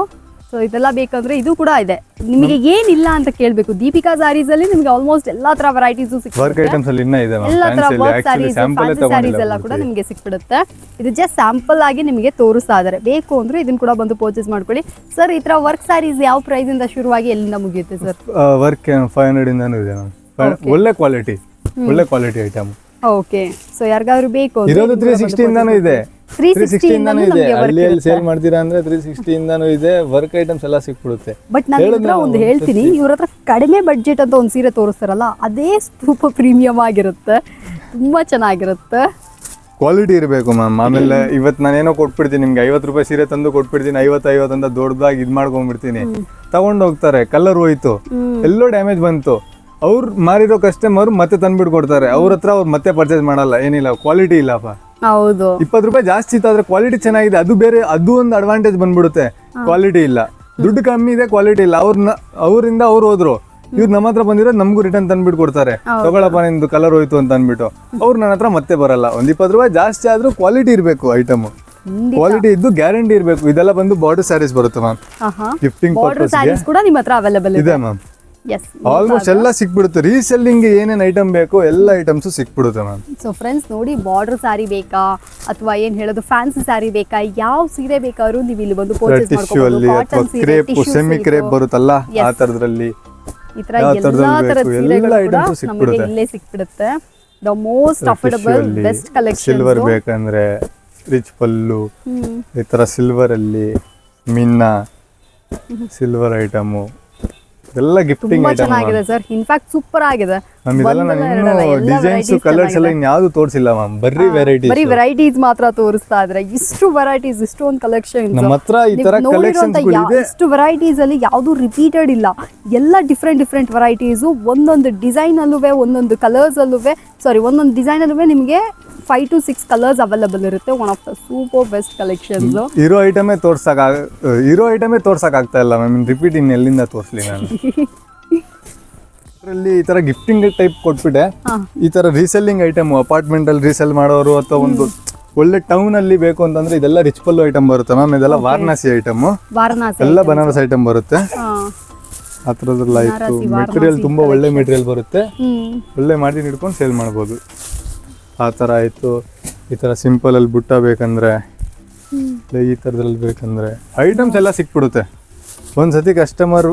ಸೊ ಇದೆಲ್ಲ ಬೇಕಂದ್ರೆ ಇದು ಕೂಡ ಇದೆ. ನಿಮಗೆ ಏನಿಲ್ಲ ಅಂತ ಕೇಳಬೇಕು. ದೀಪಿಕಾ ಸಾರೀಸ್ ಅಲ್ಲಿ ನಿಮಗೆ ಆಲ್ಮೋಸ್ಟ್ ಎಲ್ಲಾ ತರ ವೆರೈಟೀಸ್ ವರ್ಕ್ ಸಿಕ್ಬಿಡುತ್ತೆ. ಐಟಮ್ಸ್ ಅಲ್ಲಿ ಇನ್ನ ಇದೆ ಮ್ಯಾಮ್ ಎಲ್ಲ ತರ ವರ್ಕ್ ಫ್ಯಾನ್ಸಿ ಎಲ್ಲ ಕೂಡ ನಿಮಗೆ ಸಿಕ್ಬಿಡುತ್ತೆ. ಇದು ಜಸ್ಟ್ ಸ್ಯಾಂಪಲ್ ಆಗಿ ನಿಮಗೆ ತೋರಿಸ್ತಾ ಇದಾರೆ. ಬೇಕು ಅಂದ್ರೆ ಇದನ್ನ ಕೂಡ ಬಂದು ಪರ್ಚೇಸ್ ಮಾಡ್ಕೊಳ್ಳಿ. ಸರ್ ಈ ತರ ವರ್ಕ್ ಸ್ಯಾರೀಸ್ ಯಾವ ಪ್ರೈಸ್ ಇಂದ ಶುರುವಾಗಿ ಎಲ್ಲಿಂದ ಮುಗಿಯುತ್ತೆ ಸರ್ ವರ್ಕ್ ಫೈವ್ ಹಂಡ್ರೆಡ್ ಇಂದಾನು ಇದೆ ಒಳ್ಳೆ ಕ್ವಾಲಿಟಿ ಒಳ್ಳೆ ಕ್ವಾಲಿಟಿ ಐಟಮ್ ಓಕೆ ಸೊ ಯಾರಿಗಾದ್ರೂ ಬೇಕು ಇರೋದು ತ್ರೀ ಸಿಕ್ಸ್ಟಿ ಇಂದಾನು ಇದೆ. ತ್ರೀ ಇದೆ. ಹಳ್ಳಿಯಲ್ಲಿ ಸೇಲ್ ಮಾಡ್ತೀರಾ ಅಂದ್ರೆ ತ್ರೀ ಇಂದಾನು ಇದೆ. ವರ್ಕ್ ಐಟಮ್ಸ್ ಎಲ್ಲ ಸಿಕ್ಬಿಡುತ್ತೆ. ಬಟ್ ನಾನು ಒಂದು ಹೇಳ್ತೀನಿ ಇವ್ರ ಹತ್ರ ಕಡಿಮೆ ಬಡ್ಜೆಟ್ ಅಂತ ಒಂದು ಸೀರೆ ತೋರಿಸ್ತಾರಲ್ಲ ಅದೇ ಸೂಪರ್ ಪ್ರೀಮಿಯಂ ಆಗಿರುತ್ತೆ. ತುಂಬಾ ಚೆನ್ನಾಗಿರುತ್ತೆ. ಕ್ವಾಲಿಟಿ ಇರಬೇಕು ಮ್ಯಾಮ್ ಆಮೇಲೆ ಇವತ್ತು ನಾನೇನೋ ಕೊಟ್ಬಿಡ್ತೀನಿ ನಿಮ್ಗೆ. ಐವತ್ತು ರೂಪಾಯಿ ಸೀರೆ ತಂದು ಕೊಟ್ಬಿಡ್ತೀನಿ ಐವತ್ತು ಐವತ್ತು ಅಂತ ದೊಡ್ಡದಾಗಿ ಇದು ಮಾಡ್ಕೊಂಡ್ಬಿಡ್ತೀನಿ. ತಗೊಂಡು ಹೋಗ್ತಾರೆ. ಕಲರ್ ಹೋಯ್ತು. ಎಲ್ಲೋ ಡ್ಯಾಮೇಜ್ ಬಂತು. ಅವ್ರು ಮಾರಿರೋ ಕಸ್ಟಮರ್ ಮತ್ತೆ ತಂದ್ಬಿಟ್ಟು ಕೊಡ್ತಾರೆ ಅವ್ರ ಹತ್ರ ಅವ್ರು ಮತ್ತೆ ಪರ್ಚೇಸ್ ಮಾಡಲ್ಲ. ಏನಿಲ್ಲ ಕ್ವಾಲಿಟಿ ಇಲ್ಲಪ್ಪ. ಹೌದು. ಇಪ್ಪತ್ತು ರೂಪಾಯಿ ಜಾಸ್ತಿ ಇತ್ತು ಆದ್ರೆ ಕ್ವಾಲಿಟಿ ಚೆನ್ನಾಗಿದೆ. ಅದು ಬೇರೆ ಅದು ಒಂದು ಅಡ್ವಾಂಟೇಜ್ ಬಂದ್ಬಿಡುತ್ತೆ. ಕ್ವಾಲಿಟಿ ಇಲ್ಲ. ದುಡ್ಡು ಕಮ್ಮಿ ಇದೆ ಕ್ವಾಲಿಟಿ ಇಲ್ಲ. ಅವ್ರನ್ನ ಅವರಿಂದ ಅವ್ರು ಹೋದ್ರು. ಇವ್ರು ನಮ್ಮ ಹತ್ರ ಬಂದಿರೋ ನಮಗೂ ರಿಟರ್ನ್ ತಂದ್ಬಿಟ್ಟು ಕೊಡ್ತಾರೆ. ತಗೊಳಪ್ಪ ನಿಂದು ಕಲರ್ ಹೋಯ್ತು ಅಂತ ಅಂದ್ಬಿಟ್ಟು. ಅವ್ರು ನನ್ನ ಹತ್ರ ಮತ್ತೆ ಬರಲ್ಲ. ಒಂದ್ ಇಪ್ಪತ್ತು ರೂಪಾಯಿ ಜಾಸ್ತಿ ಆದ್ರೂ ಕ್ವಾಲಿಟಿ ಇರಬೇಕು ಐಟಮ್ ಕ್ವಾಲಿಟಿ ಇದ್ದು ಗ್ಯಾರಂಟಿ ಇರಬೇಕು. ಇದೆಲ್ಲ ಬಂದು ಬಾರ್ಡರ್ ಸ್ಯಾರೀಸ್ ಬರುತ್ತೆ ಮ್ಯಾಮ್ ಗಿಫ್ಟಿಂಗ್ ಕೂಡ ನಿಮ್ಮ ಹತ್ರ ಅವೈಲೇಬಲ್ ಇದೆ. ಮ್ಯಾಮ್ ಆಲ್ಮೋಸ್ಟ್ ಎಲ್ಲ ಸಿಕ್ಬಿಡುತ್ತೆ. ರೀಸೆಲ್ಲಿಂಗ್ ಏನೇನ್ ಐಟಮ್ ಬೇಕು ಎಲ್ಲ ಐಟಮ್ಸ್ ಸಿಕ್ಬಿಡುತ್ತೆ ಮ್ಯಾಮ್ ಸೊ ಫ್ರೆಂಡ್ಸ್ ನೋಡಿ ಬಾರ್ಡರ್ ಸ್ಯಾರಿ ಬೇಕಾ? ಅಥವಾ ಏನ್ ಹೇಳೋದು ಫ್ಯಾನ್ಸಿ ಸ್ಯಾರಿ ಬೇಕಾ? ಯಾವ ಸೀರೆ ಬೇಕಾದ್ರೂ ನೀವು ಇಲ್ಲಿ ಬಂದು ಟಿಶ್ಯೂ ಅಲ್ಲಿ ಅಥವಾ ಕ್ರೇಪ್ ಸೆಮಿ ಕ್ರೇಪ್ ಬರುತ್ತಲ್ಲ ಆ ತರದ್ರಲ್ಲಿ. ಈ ತರ ಎಲ್ಲಾ ತರದ ಸೀರೆಗಳು ನಮಗೆ ಸಿಕ್ಬಿಡುತ್ತೆ. ಇಲ್ಲೇ ಸಿಕ್ಬಿಡುತ್ತೆ. The most affordable best collection silver ಬೇಕಂದ್ರೆ ರಿಚ್ ಪಲ್ಲು ಈ ತರ ಸಿಲ್ವರ್ ಅಲ್ಲಿ ಮಿನ್ನ ಸಿಲ್ವರ್ ಐಟಮು ಎಲ್ಲ ಗಿಫ್ಟಿಂಗ್ ಚೆನ್ನಾಗಿದೆ ಸರ್. ಇನ್ಫ್ಯಾಕ್ಟ್ ಸೂಪರ್ ಆಗಿದೆ. ಮ್ಯಾಮ್ ಇದೆಲ್ಲ ನಾನು ಇನ್ನೂ ಡಿಸೈನ್ಸ್ ಕಲರ್ಸ್ ಎಲ್ಲ. ಇನ್ಯಾವುದು ತೋರಿಸಿಲ್ಲ ಮ್ಯಾಮ್ ಬರ್ರಿ ವೆರೈಟೀಸ್ ಬರೀ ವೆರೈಟೀಸ್ ಮಾತ್ರ ತೋರಿಸ್ತಾ ಇದ್ರೆ ಇಷ್ಟು ವೆರೈಟೀಸ್ ಇಷ್ಟೊಂದು ಕಲೆಕ್ಷನ್ ನಮ್ಮ ಹತ್ರ ಈ ತರ ಕಲೆಕ್ಷನ್. ಇಷ್ಟು ವೆರೈಟೀಸ್ ಅಲ್ಲಿ ಯಾವುದು ರಿಪೀಟೆಡ್ ಇಲ್ಲ. ಎಲ್ಲ ಡಿಫ್ರೆಂಟ್ ಡಿಫ್ರೆಂಟ್ ವೆರೈಟೀಸ್ ಒಂದೊಂದು ಡಿಸೈನ್ ಅಲ್ಲುವೆ ಒಂದೊಂದು ಕಲರ್ಸ್ ಅಲ್ಲೂ ಸಾರಿ ಒಂದೊಂದು ಡಿಸೈನ್ ಅಲ್ಲುವೆ ನಿಮಗೆ five to six colours available ಇರುತ್ತೆ one of the super best collections ಇರೋ ಐಟಮೇ ತೋರ್ಸಕ್ ಇರೋ ಐಟಮೇ ತೋರ್ಸಕ್ ಆಗ್ತಾ ಇಲ್ಲ ಮ್ಯಾಮ್ ರಿಪೀಟ್ ಇನ್ ಎಲ್ಲಿಂದ ತೋರಿಸ್ಲಿ ನಾನು? ಇದರಲ್ಲಿ ಈ ತರ ಗಿಫ್ಟಿಂಗ್ ಟೈಪ್ ಕೊಟ್ಬಿಟ್ಟೆ. ಈ ತರ ರೀಸೆಲ್ಲಿಂಗ್ ಐಟಮ್ ಅಪಾರ್ಟ್ಮೆಂಟ್ ಅಲ್ಲಿ ರೀಸೆಲ್ ಮಾಡೋರು ಅಥವಾ ಒಂದು ಒಳ್ಳೆ ಟೌನ್ ಅಲ್ಲಿ ಬೇಕು ಅಂತಂದ್ರೆ ಇದೆಲ್ಲ ರಿಚ್ ಪಲ್ಲು ಐಟಮ್ ಬರುತ್ತೆ ಮ್ಯಾಮ್ ಇದೆಲ್ಲ ವಾರಣಾಸಿ ಐಟಮ್ ಎಲ್ಲ ಬನಾರಸ್ ಐಟಮ್ ಬರುತ್ತೆ. ಆ ಥರದ್ರಲ್ಲಿ ಮೆಟೀರಿಯಲ್ ತುಂಬಾ ಒಳ್ಳೆ ಮೆಟೀರಿಯಲ್ ಬರುತ್ತೆ. ಒಳ್ಳೆ ಮಾಡಿ ಹಿಡ್ಕೊಂಡು ಸೇಲ್ ಮಾಡ್ಬೋದು. ಆ ಥರ ಆಯಿತು. ಈ ಥರ ಸಿಂಪಲ್ ಅಲ್ಲಿ ಬುಟ್ಟ ಬೇಕಂದ್ರೆ ಇಲ್ಲ ಈ ಥರದ್ರಲ್ಲಿ ಬೇಕಂದ್ರೆ ಐಟಮ್ಸ್ ಎಲ್ಲ ಸಿಕ್ಬಿಡುತ್ತೆ. ಒಂದ್ಸತಿ ಕಸ್ಟಮರ್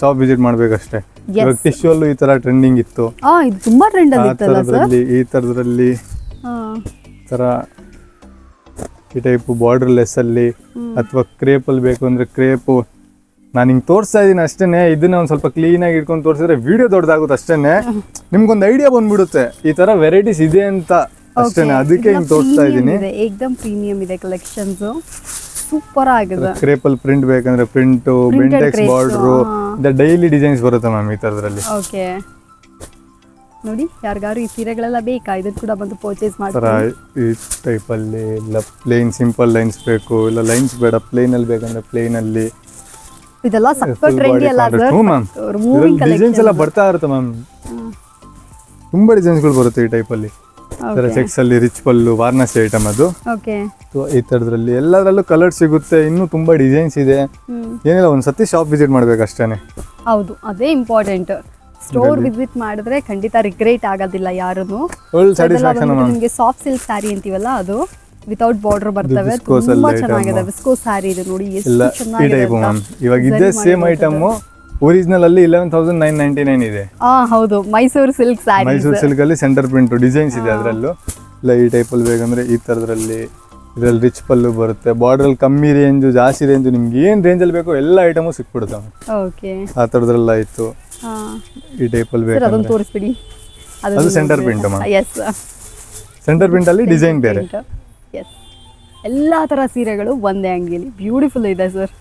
ಶಾಪ್ ವಿಸಿಟ್ ಮಾಡ್ಬೇಕಷ್ಟೇ. ಇವಾಗ ಟಿಶ್ಯೂ ಅಲ್ಲೂ ಈ ಥರ ಟ್ರೆಂಡಿಂಗ್ ಇತ್ತು. ಆ ಇದು ತುಂಬಾ ಟ್ರೆಂಡ್ ಆ ಇತ್ತಲ್ಲ ಸರ್? ಈ ಥರದ್ರಲ್ಲಿ ಥರ ಈ ಟೈಪ್ ಬಾರ್ಡರ್ ಲೆಸ್ ಅಲ್ಲಿ ಅಥವಾ ಕ್ರೇಪಲ್ಲಿ ಬೇಕು ಅಂದ್ರೆ ಕ್ರೇಪು ನಾನು ಹಿಂಗೆ ತೋರಿಸ್ತಾ ಇದ್ದೀನಿ ಅಷ್ಟೇನೆ. ಇದನ್ನ ಒಂದು ಸ್ವಲ್ಪ ಕ್ಲೀನಾಗಿ ಇಟ್ಕೊಂಡು ತೋರಿಸಿದ್ರೆ ವಿಡಿಯೋ ದೊಡ್ಡದಾಗುತ್ತೆ ಅಷ್ಟೇನೆ. ನಿಮ್ಗೊಂದು ಐಡಿಯಾ ಬಂದ್ಬಿಡುತ್ತೆ. ಈ ತರ ವೆರೈಟೀಸ್ ಇದೆ ಅಂತ ಅಷ್ಟೇನೆ. ಅದಕ್ಕೆ ಹಿಂಗೆ ತೋರಿಸ್ತಾ ಇದ್ದೀನಿ. ಪ್ರೀಮಿಯಂ ಇದೆ ಕಲೆಕ್ಷನ್ಸ್ ಸೂಪರ್ ಆಗಿದೆ. ಕ್ರೇಪಲ್ ಪ್ರಿಂಟ್ ಬೇಕಂದ್ರೆ ಪ್ರಿಂಟ್ ಬೆಂಟೆಕ್ಸ್ ಬಾರ್ಡರ್ ಹಾ. ಡೈಲಿ ಡಿಸೈನ್ಸ್ ಬರುತ್ತೆ ಮ್ಯಾಮ್ ಈ ತರದ್ರಲ್ಲಿ. ಓಕೆ ನೋಡಿ ಯಾರಿಗಾರು ಈ ಸೀರೆಗಳೆಲ್ಲ ಬೇಕಾ? ಇದನ್ನ ಕೂಡ ಬಂದು ಪರ್ಚೇಸ್ ಮಾಡ್ತಾರೆ ಈ ಈ ಅಲ್ಲಿ ಇಲ್ಲ ಪ್ಲೇನ್ ಸಿಂಪಲ್ ಲೈನ್ಸ್ ಬೇಕು. ಇಲ್ಲ ಲೈನ್ಸ್ ಬೇಡ ಪ್ಲೇನ್ ಅಲ್ಲಿ ಬೇಕಂದ್ರೆ ಪ್ಲೇನ್ ಅಲ್ಲಿ. ಇದೆಲ್ಲ ಸಕ್ಕ ಟ್ರೆಂಡಿ ಅಲ್ಲ ಸರ್ ಮೂವಿಂಗ್ ಡಿಸೈನ್ಸ್ ಎಲ್ಲ ಬರ್ತಾ ಇರುತ್ತೆ ಮ್ಯಾಮ್ ತುಂಬಾ ಡಿಸೈನ್ಸ್ಗಳು ಬರುತ್ತೆ ಈ ಟೈಪಲ್ಲಿ ಥರ ಅಲ್ಲಿ ರಿಚ್ ಪಲ್ಲು ವಾರ್ನಸಿ ಐಟಮ್ ಅದು. ಈ ತರದ್ರಲ್ಲಿ ಎಲ್ಲದರಲ್ಲೂ ಕಲರ್ ಸಿಗುತ್ತೆ ಇನ್ನು ತುಂಬಾ ಡಿಸೈನ್ಸ್ ಇದೆ. ಏನಿಲ್ಲ ಒಂದ್ ಸತಿ ಶಾಪ್ ವಿಸಿಟ್ ಮಾಡ್ಬೇಕು ಅಷ್ಟೇನೆ. ಹೌದು ಅದೇ ಇಂಪಾರ್ಟೆಂಟ್ ಸ್ಟೋರ್ ವಿಸಿಟ್ ಮಾಡಿದ್ರೆ ಖಂಡಿತ ರಿಗ್ರೆಟ್ ಆಗೋದಿಲ್ಲ ಯಾರನ್ನು ನಿಮಗೆ ಸಾಫ್ಟ್ ಸಿಲ್ಕ್ ಸ್ಯಾರಿ ಅಂತೀವಲ್ಲ ಅದು ವಿತೌಟ್ ಬಾರ್ಡರ್ ಬರ್ತವೆ. ತುಂಬಾ ಚೆನ್ನಾಗಿದೆ ವಿಸ್ಕೋಸ್ ವಿಸ್ಕೋ ಸ್ಯಾರಿ ಇದೆ ನೋಡಿ ಎಷ್ಟು ಚೆನ್ನಾಗಿದೆ ಇವಾಗ ಇದೆ ಸೇಮ್. ಐಟಮು ಒರಿಜಿನಲ್ ಅಲ್ಲಿ eleven thousand nine ninety nine ಇದೆ. ಆ ಹೌದು. Mysore silk saree Mysore silk ಅಲ್ಲಿ ಸೆಂಟರ್ ಪ್ರಿಂಟ್ ಡಿಸೈನ್ಸ್ ಇದೆ ಅದರಲ್ಲೂ. ಇಲ್ಲ ಈ ಟೈಪಲ್ಲಿ ಬೇಕಂದ್ರೆ ಈ ತರದ್ರಲ್ಲಿ ಇದರಲ್ಲಿ ರಿಚ್ ಪಲ್ಲು ಬರುತ್ತೆ. ಬಾರ್ಡ್ರಲ್ಲಿ ಕಮ್ಮಿ ರೇಂಜ್ ಜಾಸ್ತಿ ರೇಂಜ್ ನಿಮ್ಗೆ ಏನು ರೇಂಜಲ್ಲಿ ಬೇಕೋ ಎಲ್ಲ ಐಟಮು ಸಿಕ್ಬಿಡುತ್ತೆ ಓಕೆ ಆ ತರದ್ರಲ್ಲ ಇತ್ತು ಈ ಟೈಪ್ ಅಲ್ಲಿ ಬೇಕು ಸೆಂಟರ್ ತೋರಿಸ್ಬಿಡಿ. ಅದು ಸೆಂಟರ್ ಅಮ್ಮ. ಎಸ್ ಸೆಂಟರ್ ಪ್ರಿಂಟ್ ಅಲ್ಲಿ ಡಿಸೈನ್ ಬೇರೆ. ಎಸ್ ಎಲ್ಲ ತರ ಸೀರೆಗಳು ಒಂದೇ ಅಂಗಿಲಿ ಬ್ಯೂಟಿಫುಲ್ ಇದೆ ಸರ್